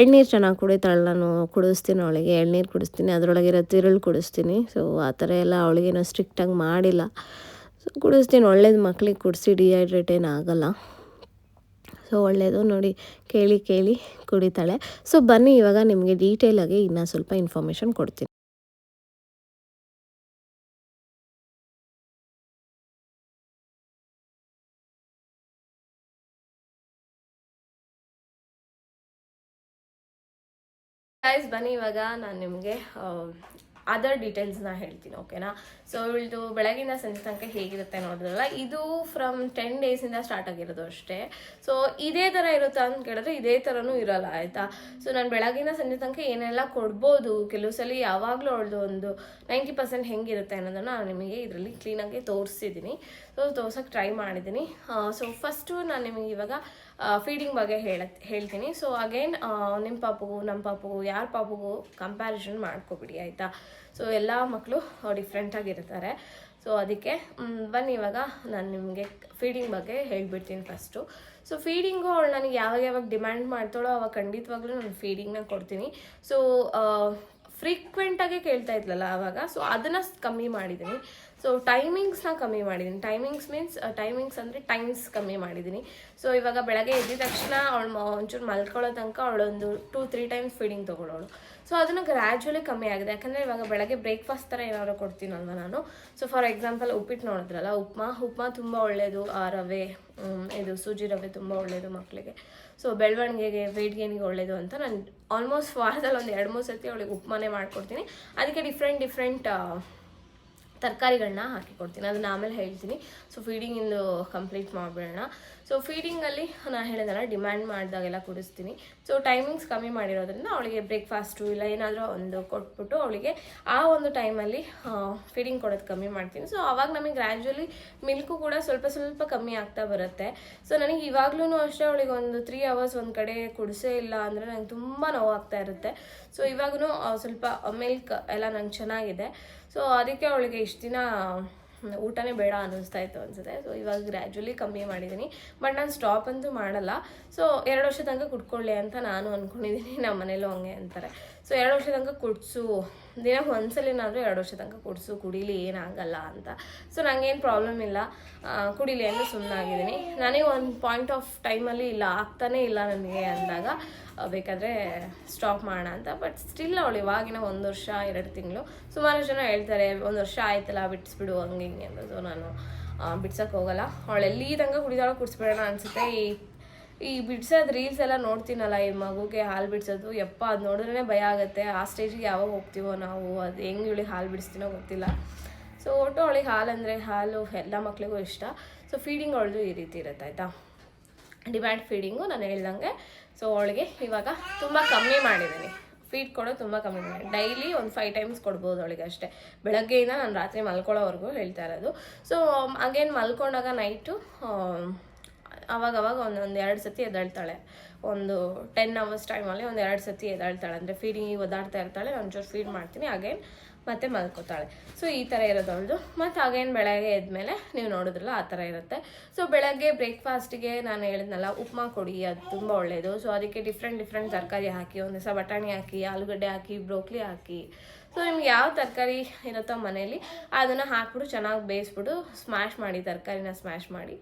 ಎಳ್ನೀರು ಚೆನ್ನಾಗಿ ಕುಡಿತಾಳೆ ನಾನು. ಕುಡಿಸ್ತೀನಿ ಅವಳಿಗೆ, ಎಳ್ನೀರು ಕುಡಿಸ್ತೀನಿ. ಅದರೊಳಗಿರೋ ತಿರುಳು ಕುಡಿಸ್ತೀನಿ. ಸೊ ಆ ಥರ ಎಲ್ಲ ಅವಳಿಗೇನೋ ಸ್ಟ್ರಿಕ್ಟಾಗಿ ಮಾಡಿಲ್ಲ. ಸೊ ಕುಡಿಸ್ತೀನಿ. ಒಳ್ಳೇದು ಮಕ್ಳಿಗೆ ಕುಡಿಸಿ ಡಿಹೈಡ್ರೇಟ್ ಏನು ಆಗಲ್ಲ. ಸೊ ಒಳ್ಳೆಯದು ನೋಡಿ ಕೇಳಿ ಕೇಳಿ ಕುಡಿತಾಳೆ. ಸೊ ಬನ್ನಿ ಇವಾಗ ನಿಮಗೆ ಡೀಟೇಲಾಗಿ ಇನ್ನೂ ಸ್ವಲ್ಪ ಇನ್ಫಾರ್ಮೇಷನ್ ಕೊಡ್ತೀನಿ. ಬನ್ನಿ ಇವಾಗ ನಾನು ನಿಮಗೆ ಅದರ್ ಡೀಟೇಲ್ಸ್ನ ಹೇಳ್ತೀನಿ ಓಕೆನಾ ಸೊ ಇವಳದು ಬೆಳಗಿನ ಸಂಜೆ ತನಕ ಹೇಗಿರುತ್ತೆ ನೋಡಿದ್ರಲ್ಲ, ಇದು ಫ್ರಮ್ ಟೆನ್ ಡೇಸಿಂದ ಸ್ಟಾರ್ಟ್ ಆಗಿರೋದು ಅಷ್ಟೇ. ಸೊ ಇದೇ ಥರ ಇರುತ್ತಾ ಅಂತ ಕೇಳಿದ್ರೆ ಇದೇ ಥರನೂ ಇರಲ್ಲ, ಆಯಿತಾ? ಸೊ ನಾನು ಬೆಳಗಿನ ಸಂಜೆ ತನಕ ಏನೆಲ್ಲ ಕೊಡ್ಬೋದು, ಕೆಲವು ಸಲ ಯಾವಾಗಲೂ ಅವಳದು ಒಂದು ನೈಂಟಿ ಪರ್ಸೆಂಟ್ ಹೆಂಗಿರುತ್ತೆ ಅನ್ನೋದನ್ನು ನಾನು ನಿಮಗೆ ಇದರಲ್ಲಿ ಕ್ಲೀನಾಗಿ ತೋರಿಸಿದ್ದೀನಿ. ಸೊ ದೋಸಕ್ಕೆ ಟ್ರೈ ಮಾಡಿದ್ದೀನಿ ಸೊ ಫಸ್ಟು ನಾನು ನಿಮಗೆ ಇವಾಗ ಫೀಡಿಂಗ್ ಬಗ್ಗೆ ಹೇಳ, ಹೇಳ್ತೀನಿ. ಸೊ ಅಗೇನ್ ನಿಮ್ಮ ಪಾಪುಗೂ ನಮ್ಮ ಪಾಪುಗೂ, ಯಾರ ಪಾಪುಗೂ ಕಂಪ್ಯಾರಿಸನ್ ಮಾಡ್ಕೊಬಿಡಿ, ಆಯಿತಾ? ಸೊ ಎಲ್ಲ ಮಕ್ಕಳು ಡಿಫ್ರೆಂಟಾಗಿರ್ತಾರೆ ಸೊ ಅದಕ್ಕೆ ಬನ್ನಿ ಇವಾಗ ನಾನು ನಿಮಗೆ ಫೀಡಿಂಗ್ ಬಗ್ಗೆ ಹೇಳ್ಬಿಡ್ತೀನಿ ಫಸ್ಟು ಸೊ ಫೀಡಿಂಗು ಅವಳು ನನಗೆ ಯಾವಾಗ ಯಾವಾಗ ಡಿಮ್ಯಾಂಡ್ ಮಾಡ್ತಾಳೋ ಅವಾಗ ಖಂಡಿತವಾಗ್ಲೂ ನಾನು ಫೀಡಿಂಗ್ನ ಕೊಡ್ತೀನಿ. ಸೊ ಫ್ರೀಕ್ವೆಂಟಾಗೆ ಕೇಳ್ತಾ ಇದ್ಲಲ್ಲ ಆವಾಗ ಸೊ ಅದನ್ನು ಕಮ್ಮಿ ಮಾಡಿದ್ದೀನಿ ಸೊ ಟೈಮಿಂಗ್ಸ್ನ ಕಮ್ಮಿ ಮಾಡಿದ್ದೀನಿ ಟೈಮಿಂಗ್ಸ್ ಮೀನ್ಸ್ ಟೈಮಿಂಗ್ಸ್ ಅಂದರೆ ಟೈಮ್ಸ್ ಕಮ್ಮಿ ಮಾಡಿದ್ದೀನಿ ಸೊ ಇವಾಗ ಬೆಳಗ್ಗೆ ಎದ್ದಿದ ತಕ್ಷಣ ಅವಳು ಒಂಚೂರು ಮಲ್ಕೊಳ್ಳೋ ತನಕ ಅವಳೊಂದು ಟೂ ತ್ರೀ ಟೈಮ್ಸ್ ಫೀಡಿಂಗ್ ತೊಗೊಳ್ಳೋಳು ಸೊ ಅದನ್ನು ಗ್ರ್ಯಾಜುವಲಿ ಕಮ್ಮಿ ಆಗಿದೆ. ಯಾಕಂದರೆ ಇವಾಗ ಬೆಳಗ್ಗೆ ಬ್ರೇಕ್ಫಾಸ್ಟ್ ಥರ ಏನಾದ್ರು ಕೊಡ್ತೀನಲ್ವ ನಾನು? ಸೊ ಫಾರ್ ಎಕ್ಸಾಂಪಲ್ ಉಪ್ಪಿಟ್ಟು ನೋಡಿದ್ರಲ್ಲ, ಉಪ್ಮಾ? ಉಪ್ಮಾ ತುಂಬ ಒಳ್ಳೆಯದು ಆ ರವೆ ಇದು ಸೂಜಿ ರವೆ ತುಂಬ ಒಳ್ಳೆಯದು ಮಕ್ಕಳಿಗೆ ಸೊ ಬೆಳವಣಿಗೆಗೆ ವೆಯ್ಟ್ ಗೇನಿಗೆ ಒಳ್ಳೆಯದು ಅಂತ ನಾನು ಆಲ್ಮೋಸ್ಟ್ ವಾರದಲ್ಲಿ ಒಂದು ಎರಡು, ಮೂರು ಸತಿ ಅವಳಿಗೆ ಉಪ್ಮಾನೇ ಮಾಡ್ಕೊಡ್ತೀನಿ. ಅದಕ್ಕೆ ಡಿಫ್ರೆಂಟ್ ಡಿಫ್ರೆಂಟ್ ತರಕಾರಿಗಳನ್ನ ಹಾಕಿ ಕೊಡ್ತೀನಿ ಅದನ್ನ ಆಮೇಲೆ ಹೇಳ್ತೀನಿ. ಸೊ ಫೀಡಿಂಗಿಂದು ಕಂಪ್ಲೀಟ್ ಮಾಡಿಬಿಡೋಣ. ಸೊ ಫೀಡಿಂಗಲ್ಲಿ ನಾನು ಹೇಳಿದಲ್ಲ ಡಿಮ್ಯಾಂಡ್ ಮಾಡಿದಾಗೆಲ್ಲ ಕುಡಿಸ್ತೀನಿ ಸೊ ಟೈಮಿಂಗ್ಸ್ ಕಮ್ಮಿ ಮಾಡಿರೋದ್ರಿಂದ ಅವಳಿಗೆ ಬ್ರೇಕ್ಫಾಸ್ಟು ಇಲ್ಲ ಏನಾದರೂ ಒಂದು ಕೊಟ್ಬಿಟ್ಟು ಅವಳಿಗೆ ಆ ಒಂದು ಟೈಮಲ್ಲಿ ಫೀಡಿಂಗ್ ಕೊಡೋದು ಕಮ್ಮಿ ಮಾಡ್ತೀನಿ. ಸೊ ಆವಾಗ ನಮಗೆ ಗ್ರ್ಯಾಜುವಲಿ ಮಿಲ್ಕು ಕೂಡ ಸ್ವಲ್ಪ ಸ್ವಲ್ಪ ಕಮ್ಮಿ ಆಗ್ತಾ ಬರುತ್ತೆ. ಸೊ ನನಗೆ ಇವಾಗ್ಲೂ ಅಷ್ಟೇ ಅವಳಿಗೆ ಒಂದು ತ್ರೀ ಅವರ್ಸ್ ಒಂದು ಕಡೆ ಕುಡಿಸೇ ಇಲ್ಲ ಅಂದರೆ ನಂಗೆ ತುಂಬ ನೋವಾಗ್ತಾ ಇರುತ್ತೆ. ಸೊ ಇವಾಗೂ ಸ್ವಲ್ಪ ಮಿಲ್ಕ್ ಎಲ್ಲ ನಂಗೆ ಚೆನ್ನಾಗಿದೆ. ಸೊ ಅದಕ್ಕೆ ಅವಳಿಗೆ ಇಷ್ಟು ದಿನ ಊಟನೇ ಬೇಡ ಅನ್ನಿಸ್ತಾ ಇತ್ತು ಅನ್ಸುತ್ತೆ. ಸೊ ಇವಾಗ ಗ್ರ್ಯಾಜುಲಿ ಕಮ್ಮಿ ಮಾಡಿದ್ದೀನಿ ಬಟ್ ನಾನು ಸ್ಟಾಪ್ ಅಂತೂ ಮಾಡಲ್ಲ. ಸೊ ಎರಡು ವರ್ಷ ತನಕ ಕುಡ್ಕೊಳ್ಳಿ ಅಂತ ನಾನು ಅಂದ್ಕೊಂಡಿದ್ದೀನಿ ನಮ್ಮ ಮನೇಲೂ ಹಂಗೆ ಅಂತಾರೆ. ಸೊ ಎರಡು ವರ್ಷ ತನಕ ಕುಡಿಸು. ದಿನ ಒಂದ್ಸಲಿನಾದರೂ ಎರಡು ವರ್ಷ ತನಕ ಕುಡಿಸು. ಕುಡೀಲಿ ಏನಾಗಲ್ಲ ಅಂತ. ಸೊ ನನಗೇನು ಪ್ರಾಬ್ಲಮ್ ಇಲ್ಲ. ಕುಡಿಲಿ ಅಂತ ಸುಮ್ಮನಾಗಿದ್ದೀನಿ ನನಗೆ ಒಂದು ಪಾಯಿಂಟ್ ಆಫ್ ಟೈಮಲ್ಲಿ ಇಲ್ಲ. ಆಗ್ತಾನೇ ಇಲ್ಲ ನನಗೆ ಅಂದಾಗ ಬೇಕಾದರೆ ಸ್ಟಾಪ್ ಮಾಡೋಣ ಅಂತ. ಬಟ್ ಸ್ಟಿಲ್ ಅವಳು ಇವಾಗಿನ ಒಂದು ವರ್ಷ, ಎರಡು ತಿಂಗಳು. ಸುಮಾರು ಜನ ಹೇಳ್ತಾರೆ, ಒಂದು ವರ್ಷ ಆಯ್ತಲ್ಲ ಬಿಡಿಸ್ಬಿಡು ಹಂಗೆ ಹಿಂಗೆ. ಅಂತ ಸೊ ನಾನು ಬಿಡ್ಸೋಕ್ಕೆ ಹೋಗಲ್ಲ. ಅವಳು ಎಲ್ಲಿ ತನಕ ಕುಡಿದಾಳ ಕುಡಿಸ್ಬಿಡೋಣ ಅನಿಸುತ್ತೆ. ಈ ಈ ಬಿಡ್ಸೋದು ರೀಲ್ಸ್ ಎಲ್ಲ ನೋಡ್ತೀನಲ್ಲ ಈ ಮಗುಗೆ ಹಾಲು ಬಿಡ್ಸೋದು, ಯಪ್ಪ, ಅದು ನೋಡಿದ್ರೇ ಭಯ ಆಗುತ್ತೆ. ಆ ಸ್ಟೇಜಿಗೆ ಯಾವಾಗ ಹೋಗ್ತೀವೋ ನಾವು, ಅದು ಹೆಂಗೆ ಇವಳಿಗೆ ಹಾಲು ಬಿಡಿಸ್ತೀನೋ ಗೊತ್ತಿಲ್ಲ. ಸೊ ಒಟ್ಟು ಅವಳಿಗೆ ಹಾಲು ಅಂದರೆ ಹಾಲು ಎಲ್ಲ ಮಕ್ಳಿಗೂ ಇಷ್ಟ. ಸೊ ಫೀಡಿಂಗ್ ಅವಳದು ಈ ರೀತಿ ಇರುತ್ತೆ, ಆಯಿತಾ? ಡಿಮ್ಯಾಂಡ್ ಫೀಡಿಂಗು ನಾನು ಹೇಳ್ದಂಗೆ. ಸೊ ಅವಳಿಗೆ ಇವಾಗ ತುಂಬ ಕಮ್ಮಿ ಮಾಡಿದ್ದೀನಿ ಫೀಡ್ ಕೊಡೋದು ತುಂಬ ಕಮ್ಮಿ ಮಾಡಿ ಡೈಲಿ ಒಂದು ಫೈವ್ ಟೈಮ್ಸ್ ಕೊಡ್ಬೋದು ಅವಳಿಗೆ ಅಷ್ಟೇ. ಬೆಳಗ್ಗೆಯಿಂದ ನಾನು ರಾತ್ರಿ ಮಲ್ಕೊಳ್ಳೋವರೆಗೂ ಹೇಳ್ತಾ ಇರೋದು. ಸೊ ಅಗೇನ್ ಮಲ್ಕೊಂಡಾಗ ನೈಟು ಅವಾಗ ಅವಾಗ ಒಂದೊಂದು ಎರಡು ಸತಿ ಎದ್ದಾಳ್ತಾಳೆ. ಒಂದು ಟೆನ್ ಅವರ್ಸ್ ಟೈಮಲ್ಲಿ ಒಂದು ಎರಡು ಸತಿ ಎದ್ದಾಳ್ತಾಳೆ. ಅಂದರೆ ಫೀಡಿಂಗ್ ಒದಾಡ್ತಾ ಇರ್ತಾಳೆ, ಒಂಚೂರು ಫೀಡ್ ಮಾಡ್ತೀನಿ ಅಗೇನ್ ಮತ್ತೆ ಮಲ್ಕೋತಾಳೆ. ಸೊ ಈ ಥರ ಇರೋದು ಅವಳದು. ಮತ್ತು ಅಗೇನ್ ಬೆಳಗ್ಗೆ ಎದ್ಮೇಲೆ ನೀವು ನೋಡಿದ್ರಲ್ಲ, ಆ ಥರ ಇರುತ್ತೆ. ಸೊ ಬೆಳಗ್ಗೆ ಬ್ರೇಕ್ಫಾಸ್ಟಿಗೆ ನಾನು ಹೇಳಿದ್ನಲ್ಲ, ಉಪ್ಮಾ ಕೊಡಿ, ಅದು ತುಂಬ ಒಳ್ಳೆಯದು ಸೊ ಅದಕ್ಕೆ ಡಿಫ್ರೆಂಟ್ ಡಿಫ್ರೆಂಟ್ ತರಕಾರಿ ಹಾಕಿ, ಒಂದು ದಿವಸ ಬಟಾಣಿ ಹಾಕಿ, ಆಲೂಗಡ್ಡೆ ಹಾಕಿ ಬ್ರೋಕ್ಲಿ ಹಾಕಿ. ಸೊ ನಿಮ್ಗೆ ಯಾವ ತರಕಾರಿ ಇರುತ್ತೋ ಮನೇಲಿ, ಅದನ್ನು ಹಾಕ್ಬಿಟ್ಟು ಚೆನ್ನಾಗಿ ಬೇಯಿಸ್ಬಿಟ್ಟು ಸ್ಮ್ಯಾಶ್ ಮಾಡಿ, ತರಕಾರಿನ ಸ್ಮ್ಯಾಶ್ ಮಾಡಿ.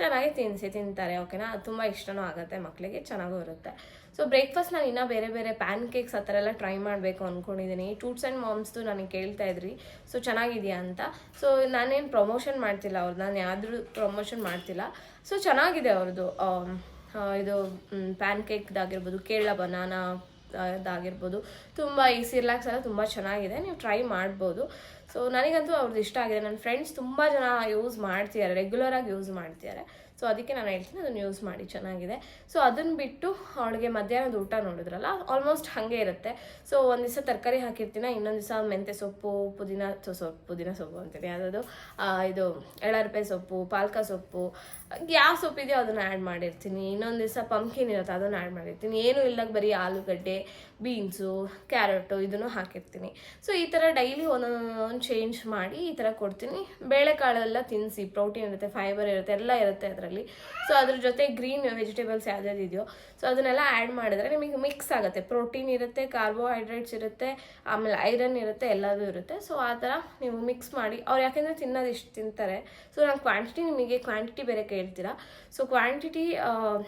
ಚೆನ್ನಾಗಿ ತಿನ್ನಿಸಿ ತಿಂತಾರೆ ಓಕೆನಾ ಅದು ತುಂಬ ಇಷ್ಟನೂ ಆಗುತ್ತೆ ಮಕ್ಕಳಿಗೆ ಚೆನ್ನಾಗೂ ಇರುತ್ತೆ. ಸೊ ಬ್ರೇಕ್ಫಾಸ್ಟ್ ನಾನು ಇನ್ನೂ ಬೇರೆ ಬೇರೆ ಪ್ಯಾನ್ ಕೇಕ್ಸ್ ಆ ಥರ ಎಲ್ಲ ಟ್ರೈ ಮಾಡಬೇಕು ಅಂದ್ಕೊಂಡಿದ್ದೀನಿ ಟೂಟ್ಸ್ ಆ್ಯಂಡ್ ಮಾಮ್ಸ್ದು ನನಗೆ ಕೇಳ್ತಾ ಇದ್ರಿ. ಸೊ ಚೆನ್ನಾಗಿದೆಯಾ ಅಂತ? ಸೊ ನಾನೇನು ಪ್ರಮೋಷನ್ ಮಾಡ್ತಿಲ್ಲ ಅವ್ರು ನಾನು ಯಾವ್ದು ಪ್ರಮೋಷನ್ ಮಾಡ್ತಿಲ್ಲ. ಸೊ ಚೆನ್ನಾಗಿದೆ ಅವ್ರದ್ದು ಇದು ಪ್ಯಾನ್ ಕೇಕ್ದಾಗಿರ್ಬೋದು ಕೇರಳ ಬನಾನಾ ಅದಾಗಿರ್ಬೋದು ತುಂಬ ಈ ಸಿರ್ಲಾಕ್ಸ್ ಎಲ್ಲ ತುಂಬ ಚೆನ್ನಾಗಿದೆ. ನೀವು ಟ್ರೈ ಮಾಡ್ಬೋದು. ಸೊ ನನಗಂತೂ ಅವ್ರದ್ದು ಇಷ್ಟ ಆಗಿದೆ. ನನ್ನ ಫ್ರೆಂಡ್ಸ್ ತುಂಬ ಜನ ಯೂಸ್ ಮಾಡ್ತಿದ್ದಾರೆ. ರೆಗ್ಯುಲರಾಗಿ ಯೂಸ್ ಮಾಡ್ತಿದ್ದಾರೆ. ಸೊ ಅದಕ್ಕೆ ನಾನು ಹೇಳ್ತೀನಿ ಅದನ್ನು ಯೂಸ್ ಮಾಡಿ. ಚೆನ್ನಾಗಿದೆ. ಸೊ ಅದನ್ನು ಬಿಟ್ಟು ಅವಳಿಗೆ ಮಧ್ಯಾಹ್ನದ ಊಟ ನೋಡಿದ್ರಲ್ಲ ಆಲ್ಮೋಸ್ಟ್ ಹಾಗೆ ಇರುತ್ತೆ. ಸೊ ಒಂದು ದಿವಸ ತರಕಾರಿ ಹಾಕಿರ್ತೀನಿ, ಇನ್ನೊಂದು ದಿವಸ ಮೆಂತ್ಯ ಸೊಪ್ಪು, ಪುದೀನ ಸೊಪ್ಪು ಪುದೀನ ಸೊಪ್ಪು ಅಂತೀನಿ. ಯಾವುದಾದ್ರು ಇದು ಎಳರ್ಪೆ ಸೊಪ್ಪು, ಪಾಲಕ ಸೊಪ್ಪು ಯಾವ ಸೊಪ್ಪಿದೆಯೋ ಅದನ್ನು ಆ್ಯಡ್ ಮಾಡಿರ್ತೀನಿ. ಇನ್ನೊಂದು ದಿವಸ ಪಂಪ್ಕಿನ್ ಇರುತ್ತೆ, ಅದನ್ನು ಆ್ಯಡ್ ಮಾಡಿರ್ತೀನಿ. ಏನು ಇಲ್ಲ ಬರೀ ಆಲೂಗಡ್ಡೆ ಬೀನ್ಸು ಕ್ಯಾರೆಟು ಇದನ್ನು ಹಾಕಿರ್ತೀನಿ. ಸೊ ಈ ಥರ ಡೈಲಿ ಒಂದೊಂದೊಂದು ಚೇಂಜ್ ಮಾಡಿ ಈ ಥರ ಕೊಡ್ತೀನಿ. ಬೇಳೆಕಾಳೆಲ್ಲ ತಿನ್ನಿಸಿ ಪ್ರೋಟೀನ್ ಇರುತ್ತೆ ಫೈಬರ್ ಇರುತ್ತೆ, ಎಲ್ಲ ಇರುತ್ತೆ ಅದರಲ್ಲಿ. ಸೊ ಅದ್ರ ಜೊತೆ ಗ್ರೀನ್ ವೆಜಿಟೇಬಲ್ಸ್ ಯಾವ್ದು ಇದೆಯೋ ಸೊ ಅದನ್ನೆಲ್ಲ ಆ್ಯಡ್ ಮಾಡಿದ್ರೆ ನಿಮಗೆ ಮಿಕ್ಸ್ ಆಗುತ್ತೆ. ಪ್ರೋಟೀನ್ ಇರುತ್ತೆ ಕಾರ್ಬೋಹೈಡ್ರೇಟ್ಸ್ ಇರುತ್ತೆ, ಆಮೇಲೆ ಐರನ್ ಇರುತ್ತೆ, ಎಲ್ಲದೂ ಇರುತ್ತೆ. ಸೊ ಆ ಥರ ನೀವು ಮಿಕ್ಸ್ ಮಾಡಿ. ಅವ್ರು ಯಾಕೆಂದರೆ ತಿನ್ನೋದು ಇಷ್ಟು ತಿಂತಾರೆ. ಸೊ ನಾನು ಕ್ವಾಂಟಿಟಿ ನಿಮಗೆ ಕ್ವಾಂಟಿಟಿ ಬೇರೆ ಕೇಳ್ತೀರಾ ಸೊ ಕ್ವಾಂಟಿಟಿ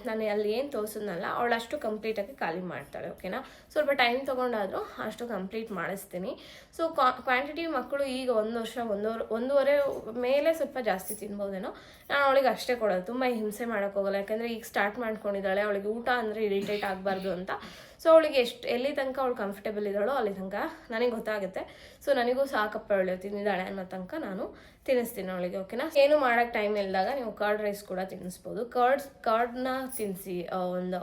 ನಾನು ಅಲ್ಲಿ ಏನು ತೋರಿಸಿದ್ನಲ್ಲ, ಅವಳು ಅಷ್ಟು ಕಂಪ್ಲೀಟಾಗಿ ಖಾಲಿ ಮಾಡ್ತಾಳೆ ಓಕೆನಾ ಸ್ವಲ್ಪ ಟೈಮ್ ತೊಗೊಂಡಾದರೂ ಅಷ್ಟು ಕಂಪ್ಲೀಟ್ ಮಾಡಿಸ್ತೀನಿ. ಸೊ ಕ್ವಾಂಟಿಟಿ ಮಕ್ಕಳು ಈಗ ಒಂದು ವರ್ಷ, ಒಂದೂವರೆ ಒಂದೂವರೆ ಮೇಲೆ ಸ್ವಲ್ಪ ಜಾಸ್ತಿ ತಿನ್ಬೋದೇನೋ? ನಾನು ಅವಳಿಗೆ ಅಷ್ಟೇ ಕೊಡೋದು. ತುಂಬ ಹಿಂಸೆ ಮಾಡೋಕ್ಕೋಗಲ್ಲ ಯಾಕಂದರೆ ಈಗ ಸ್ಟಾರ್ಟ್ ಮಾಡ್ಕೊಂಡಿದ್ದಾಳೆ, ಅವಳಿಗೆ ಊಟ ಅಂದರೆ ಇರಿಟೇಟ್ ಆಗಬಾರ್ದು ಅಂತ. ಸೊ ಅವಳಿಗೆ ಎಷ್ಟು, ಎಲ್ಲಿ ತನಕ ಅವಳು ಕಂಫರ್ಟೇಬಲ್ ಇದ್ದಾಳೋ ಅಲ್ಲಿ ತನಕ ನನಗೆ ಗೊತ್ತಾಗುತ್ತೆ. ಸೊ ನನಗೂ ಸಾಕಪ್ಪ ಅವಳು ತಿಂದಿದ್ದಾಳೆ ಅನ್ನೋ ತನಕ ನಾನು ತಿನ್ನಿಸ್ತೀನಿ ಅವಳಿಗೆ ಓಕೆನಾ ಏನು ಮಾಡೋಕ್ಕೆ ಟೈಮ್ ಇಲ್ಲದಾಗ ನೀವು ಕರ್ಡ್ ರೈಸ್ ಕೂಡ ತಿನ್ನಿಸ್ಬೋದು. ಕರ್ಡ್ಸ್ ಕರ್ಡ್ನ ತಿನ್ನಿಸಿ ಒಂದು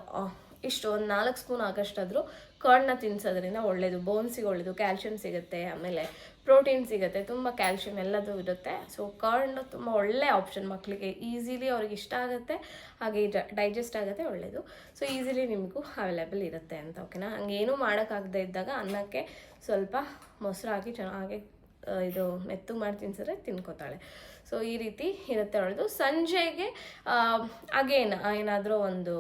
ಇಷ್ಟು, ಒಂದು ನಾಲ್ಕು ಸ್ಪೂನ್ ಆಗಷ್ಟಾದರೂ ಕರ್ಡ್ನ ತಿನ್ನಿಸೋದ್ರಿಂದ ಒಳ್ಳೆಯದು ಬೋನ್ಸಿಗೆ ಒಳ್ಳೆಯದು ಕ್ಯಾಲ್ಶಿಯಂ ಸಿಗುತ್ತೆ, ಆಮೇಲೆ ಪ್ರೋಟೀನ್ ಸಿಗುತ್ತೆ, ತುಂಬ ಕ್ಯಾಲ್ಶಿಯಂ ಎಲ್ಲದೂ ಇರುತ್ತೆ. ಸೊ ಕರ್ಣ್ ತುಂಬ ಒಳ್ಳೆ ಆಪ್ಷನ್ ಮಕ್ಕಳಿಗೆ ಈಸಿಲಿ ಅವ್ರಿಗೆ ಇಷ್ಟ ಆಗುತ್ತೆ, ಹಾಗೆ ಡೈಜೆಸ್ಟ್ ಆಗುತ್ತೆ ಒಳ್ಳೆಯದು ಸೊ ಈಸಿಲಿ ನಿಮಗೂ ಅವೈಲೇಬಲ್ ಇರುತ್ತೆ ಅಂತ ಓಕೆನಾ ಹಂಗೇನೂ ಮಾಡೋಕ್ಕಾಗದೇ ಇದ್ದಾಗ ಅನ್ನಕ್ಕೆ ಸ್ವಲ್ಪ ಮೊಸರು ಹಾಕಿ ಚೆನ್ನಾಗಿ ಇದು ಮೆತ್ತು ಮಾಡಿ ತಿನ್ಸಿದ್ರೆ ತಿನ್ಕೋತಾಳೆ. ಸೊ ಈ ರೀತಿ ಇರುತ್ತೆ ಅವಳದು ಸಂಜೆಗೆ ಅಗೇನ್ ಏನಾದರೂ ಒಂದು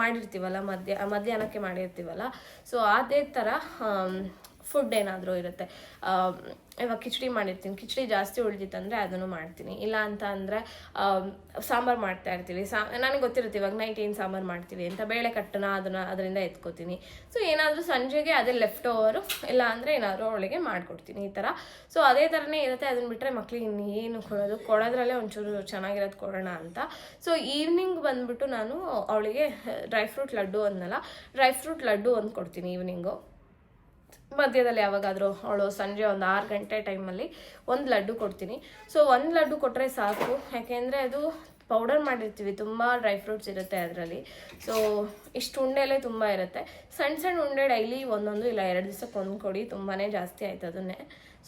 ಮಾಡಿರ್ತೀವಲ್ಲ, ಮಧ್ಯ, ಮಧ್ಯಾಹ್ನಕ್ಕೆ ಮಾಡಿರ್ತೀವಲ್ಲ ಸೊ ಅದೇ ಥರ ಫುಡ್ ಏನಾದರೂ ಇರುತ್ತೆ. ಇವಾಗ ಕಿಚಡಿ ಮಾಡಿರ್ತೀನಿ. ಕಿಚಡಿ ಜಾಸ್ತಿ ಉಳಿದಿತ್ತಂದರೆ ಅದನ್ನು ಮಾಡ್ತೀನಿ. ಇಲ್ಲ ಅಂತ ಅಂದರೆ ಸಾಂಬಾರು ಮಾಡ್ತಾ ಇರ್ತೀವಿ. ಸಾ, ನನಗೆ ಗೊತ್ತಿರುತ್ತೆ ಇವಾಗ ನೈಟ್ ಏನು ಸಾಂಬಾರು ಮಾಡ್ತೀವಿ ಅಂತ. ಬೇಳೆ ಕಟ್ಟನ ಅದನ್ನು ಅದರಿಂದ ಎತ್ಕೋತೀನಿ. ಸೊ ಏನಾದರೂ ಸಂಜೆಗೆ ಅದೇ ಲೆಫ್ಟ್ ಓವರು ಇಲ್ಲ ಅಂದರೆ ಏನಾದರೂ ಅವಳಿಗೆ ಮಾಡಿಕೊಡ್ತೀನಿ ಈ ಥರ ಸೊ ಅದೇ ಥರನೇ ಇರುತ್ತೆ. ಅದನ್ನು ಬಿಟ್ಟರೆ ಮಕ್ಳಿಗೆ ಇನ್ನೇನು ಕೊಡೋದು? ಕೊಡೋದ್ರಲ್ಲೇ ಒಂಚೂರು ಚೆನ್ನಾಗಿರೋದು ಕೊಡೋಣ ಅಂತ. ಸೊ ಈವ್ನಿಂಗ್ ಬಂದ್ಬಿಟ್ಟು ನಾನು ಅವಳಿಗೆ, ಡ್ರೈ ಫ್ರೂಟ್ ಲಡ್ಡು ಅಂದಲ್ಲ ಡ್ರೈ ಫ್ರೂಟ್ ಲಡ್ಡು ಒಂದು ಕೊಡ್ತೀನಿ ಈವ್ನಿಂಗು ಮಧ್ಯದಲ್ಲಿ ಯಾವಾಗಾದರೂ ಅವಳು ಸಂಜೆ ಒಂದು ಆರು ಗಂಟೆ ಟೈಮಲ್ಲಿ ಒಂದು ಲಡ್ಡು ಕೊಡ್ತೀನಿ. ಸೊ ಒಂದು ಲಡ್ಡು ಕೊಟ್ಟರೆ ಸಾಕು. ಯಾಕೆಂದರೆ ಅದು ಪೌಡರ್ ಮಾಡಿರ್ತೀವಿ, ತುಂಬ ಡ್ರೈ ಫ್ರೂಟ್ಸ್ ಇರುತ್ತೆ ಅದರಲ್ಲಿ. ಸೊ ಇಷ್ಟು ಉಂಡೆಲೇ ತುಂಬ ಇರುತ್ತೆ. ಸಣ್ಣ ಸಣ್ಣ ಉಂಡೆ ಡೈಲಿ ಒಂದೊಂದು ಇಲ್ಲ, ಎರಡು ದಿವಸಕ್ಕೆ ಒಂದು ಕೊಡಿ ತುಂಬಾ ಜಾಸ್ತಿ ಆಯ್ತು ಅದನ್ನೇ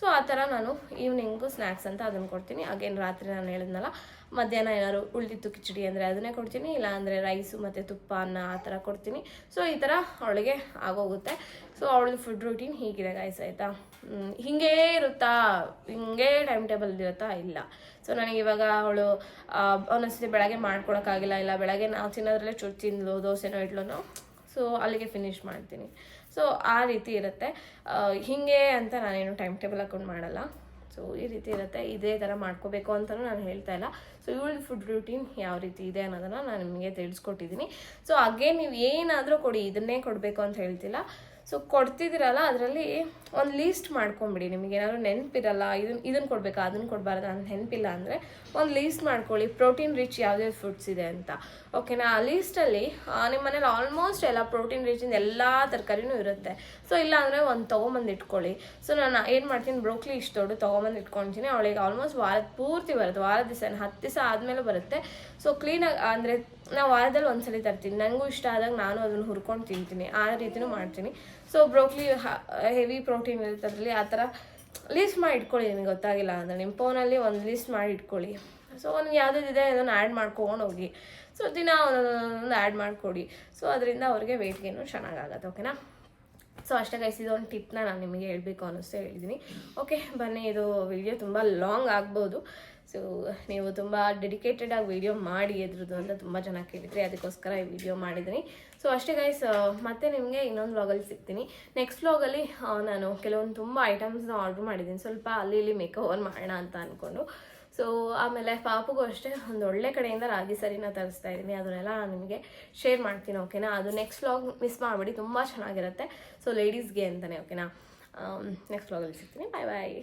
ಸೊ ಆ ಥರ ನಾನು ಈವ್ನಿಂಗು ಸ್ನ್ಯಾಕ್ಸ್ ಅಂತ ಅದನ್ನು ಕೊಡ್ತೀನಿ. ಅಗೇನು ರಾತ್ರಿ ನಾನು ಹೇಳಿದ್ನಲ್ಲ ಮಧ್ಯಾಹ್ನ ಏನಾದ್ರು ಉಳಿದಿತ್ತು ಕಿಚಡಿ ಅಂದರೆ ಅದನ್ನೇ ಕೊಡ್ತೀನಿ ಇಲ್ಲ ಅಂದರೆ ರೈಸು ಮತ್ತು ತುಪ್ಪ, ಅನ್ನ ಆ ಥರ ಕೊಡ್ತೀನಿ. ಸೊ ಈ ಥರ ಅವಳಿಗೆ ಆಗೋಗುತ್ತೆ. ಸೊ ಅವಳದ್ದು ಫುಡ್ ರೂಟೀನ್ ಹೀಗಿದೆ ಗಾಯ್ಸ್ ಆಯಿತಾ? ಹಿಂಗೇ ಇರುತ್ತಾ? ಹಿಂಗೇ ಟೈಮ್ ಟೇಬಲ್ ಇರುತ್ತಾ? ಇಲ್ಲ. ಸೊ ನನಗೆ ಇವಾಗ ಅವಳು ಒಂದೊಂದ್ಸತಿ ಬೆಳಗ್ಗೆ ಮಾಡ್ಕೊಳಕ್ಕಾಗಿಲ್ಲ, ಇಲ್ಲ ಬೆಳಗ್ಗೆ ನಾವು ತಿನ್ನೋದ್ರಲ್ಲೇ ಚುರ್ ತಿಂದ್ಲು, ದೋಸೆನೋ ಇಡ್ಲೋ ಸೊ ಅಲ್ಲಿಗೆ ಫಿನಿಶ್ ಮಾಡ್ತೀನಿ. ಸೊ ಆ ರೀತಿ ಇರುತ್ತೆ. ಹಿಂಗೆ ಅಂತ ನಾನೇನು ಟೈಮ್ ಟೇಬಲ್ ಹಾಕೊಂಡು ಮಾಡಲ್ಲ. ಸೊ ಈ ರೀತಿ ಇರುತ್ತೆ. ಇದೇ ಥರ ಮಾಡ್ಕೋಬೇಕು ಅಂತಲೂ ನಾನು ಹೇಳ್ತಾ ಇಲ್ಲ. ಸೊ ಇವಳ ಫುಡ್ ರೂಟೀನ್ ಯಾವ ರೀತಿ ಇದೆ ಅನ್ನೋದನ್ನು ನಾನು ನಿಮಗೆ ತಿಳಿಸ್ಕೊಟ್ಟಿದ್ದೀನಿ ಸೊ ಅಗೇನ್ ನೀವು ಏನಾದರೂ ಕೊಡಿ, ಇದನ್ನೇ ಕೊಡಬೇಕು ಅಂತ ಹೇಳ್ತಿಲ್ಲ. ಸೊ ಕೊಡ್ತಿದ್ದೀರಲ್ಲ ಅದರಲ್ಲಿ ಒಂದು ಲೀಸ್ಟ್ ಮಾಡ್ಕೊಂಬಿಡಿ ನಿಮಗೆ ಏನಾದರೂ ನೆನಪಿರಲ್ಲ ಇದನ್ನ ಇದನ್ನು ಕೊಡಬೇಕಾ ಅದನ್ನು ಕೊಡಬಾರ್ದು ಅಂತ ನೆನಪಿಲ್ಲ ಅಂದರೆ ಒಂದು ಲೀಸ್ಟ್ ಮಾಡ್ಕೊಳ್ಳಿ ಪ್ರೋಟೀನ್ ರಿಚ್ ಯಾವುದೇ ಫುಡ್ಸ್ ಇದೆ ಅಂತ. ಓಕೆನಾ ಆ ಲೀಸ್ಟಲ್ಲಿ ನಿಮ್ಮ ಮನೇಲಿ ಆಲ್ಮೋಸ್ಟ್ ಎಲ್ಲ ಪ್ರೋಟೀನ್ ರಿಚಿಂದ ಎಲ್ಲ ತರಕಾರಿನೂ ಇರುತ್ತೆ. ಸೊ ಇಲ್ಲ ಅಂದರೆ ಒಂದು ತೊಗೊಂಬಂದು ಇಟ್ಕೊಳ್ಳಿ. ಸೊ ನಾನು ಏನು ಮಾಡ್ತೀನಿ ಬ್ರೋಕ್ಲಿ ಇಷ್ಟು ದೊಡ್ಡ ತೊಗೊಂಬಂದು ಇಟ್ಕೊಳ್ತೀನಿ ಅವಳಿಗೆ ಆಲ್ಮೋಸ್ಟ್ ವಾರದ ಪೂರ್ತಿ ಬರುತ್ತೆ, ವಾರದ ದಿವಸ ಹತ್ತು ದಿವಸ ಆದಮೇಲೆ ಬರುತ್ತೆ. ಸೊ ಕ್ಲೀನಾಗಿ ಅಂದರೆ ನಾವು ವಾರದಲ್ಲಿ ಒಂದ್ಸಲಿ ತರ್ತೀನಿ. ನನಗೂ ಇಷ್ಟ ಆದಾಗ ನಾನು ಅದನ್ನು ಹುರ್ಕೊಂಡು ತಿಂತೀನಿ. ಆ ರೀತಿನೂ ಮಾಡ್ತೀನಿ. ಸೊ ಬ್ರೋಕ್ಲಿ ಹೆವಿ ಪ್ರೋಟೀನ್ ಇರುತ್ತೆ ಅದರಲ್ಲಿ ಆ ಥರ ಲೀಸ್ಟ್ ಮಾಡಿ ಇಟ್ಕೊಳ್ಳಿ. ನಿಮ್ಗೆ ಗೊತ್ತಾಗಿಲ್ಲ ಅಂದರೆ ನಿಮ್ಮ ಫೋನಲ್ಲಿ ಒಂದು ಲೀಸ್ಟ್ ಮಾಡಿ ಇಟ್ಕೊಳ್ಳಿ. ಸೊ ಒಂದು ಯಾವುದಿದೆ ಅದನ್ನು ಆ್ಯಡ್ ಮಾಡ್ಕೊಂಡು ಹೋಗಿ. ಸೊ ದಿನ ಒಂದೊಂದೊಂದು ಆ್ಯಡ್ ಮಾಡಿಕೊಡಿ. ಸೊ ಅದರಿಂದ ಅವ್ರಿಗೆ ವೆಯ್ಟ್ ಗೇನು ಚೆನ್ನಾಗಾಗತ್ತೆ ಓಕೆನಾ ಸೊ ಅಷ್ಟೇ ಗೈಸ್ ಇದೊಂದು ಟಿಪ್ನ ನಾನು ನಿಮಗೆ ಹೇಳಬೇಕು ಅನ್ನಿಸ್ತು ಹೇಳಿದ್ದೀನಿ ಓಕೆ ಬನ್ನಿ, ಇದು ವಿಡಿಯೋ ತುಂಬ ಲಾಂಗ್ ಆಗ್ಬೋದು. ಸೊ ನೀವು ತುಂಬ ಡೆಡಿಕೇಟೆಡಾಗಿ ವಿಡಿಯೋ ಮಾಡಿ ಎದ್ರದ್ದು ಅಂತ ತುಂಬ ಜನ ಕೇಳಿದ್ರಿ ಅದಕ್ಕೋಸ್ಕರ ಈ ವಿಡಿಯೋ ಮಾಡಿದ್ದೀನಿ ಸೊ ಅಷ್ಟೇ ಗೈಸ್ ಮತ್ತೆ ನಿಮಗೆ ಇನ್ನೊಂದು ವ್ಲಾಗಲ್ಲಿ ಸಿಗ್ತೀನಿ. ನೆಕ್ಸ್ಟ್ ವ್ಲಾಗಲ್ಲಿ ನಾನು ಕೆಲವೊಂದು ತುಂಬ ಐಟಮ್ಸ್ನ ಆರ್ಡ್ರ್ ಮಾಡಿದ್ದೀನಿ ಸ್ವಲ್ಪ ಅಲ್ಲಿ ಇಲ್ಲಿ ಮೇಕ್ ಓವರ್ ಮಾಡೋಣ ಅಂತ ಅಂದ್ಕೊಂಡು ಸೊ ಆಮೇಲೆ ಪಾಪುಗೂ ಅಷ್ಟೇ ಒಂದು ಒಳ್ಳೆ ಕಡೆಯಿಂದ ರಾಗಿ ಸರಿನ ತರಿಸ್ತಾ ಇದ್ದೀನಿ. ಅದನ್ನೆಲ್ಲ ನಾನು ನಿಮಗೆ ಶೇರ್ ಮಾಡ್ತೀನಿ ಓಕೆನಾ ಅದು ನೆಕ್ಸ್ಟ್ ವ್ಲಾಗ್ ಮಿಸ್ ಮಾಡಿಬಿಡಿ, ತುಂಬ ಚೆನ್ನಾಗಿರುತ್ತೆ. ಸೊ ಲೇಡೀಸ್ಗೆ ಅಂತಲೇ ಓಕೆನಾ ನೆಕ್ಸ್ಟ್ ವ್ಲಾಗಲ್ಲಿ ಸಿಗ್ತೀನಿ. ಬಾಯ್ ಬಾಯ್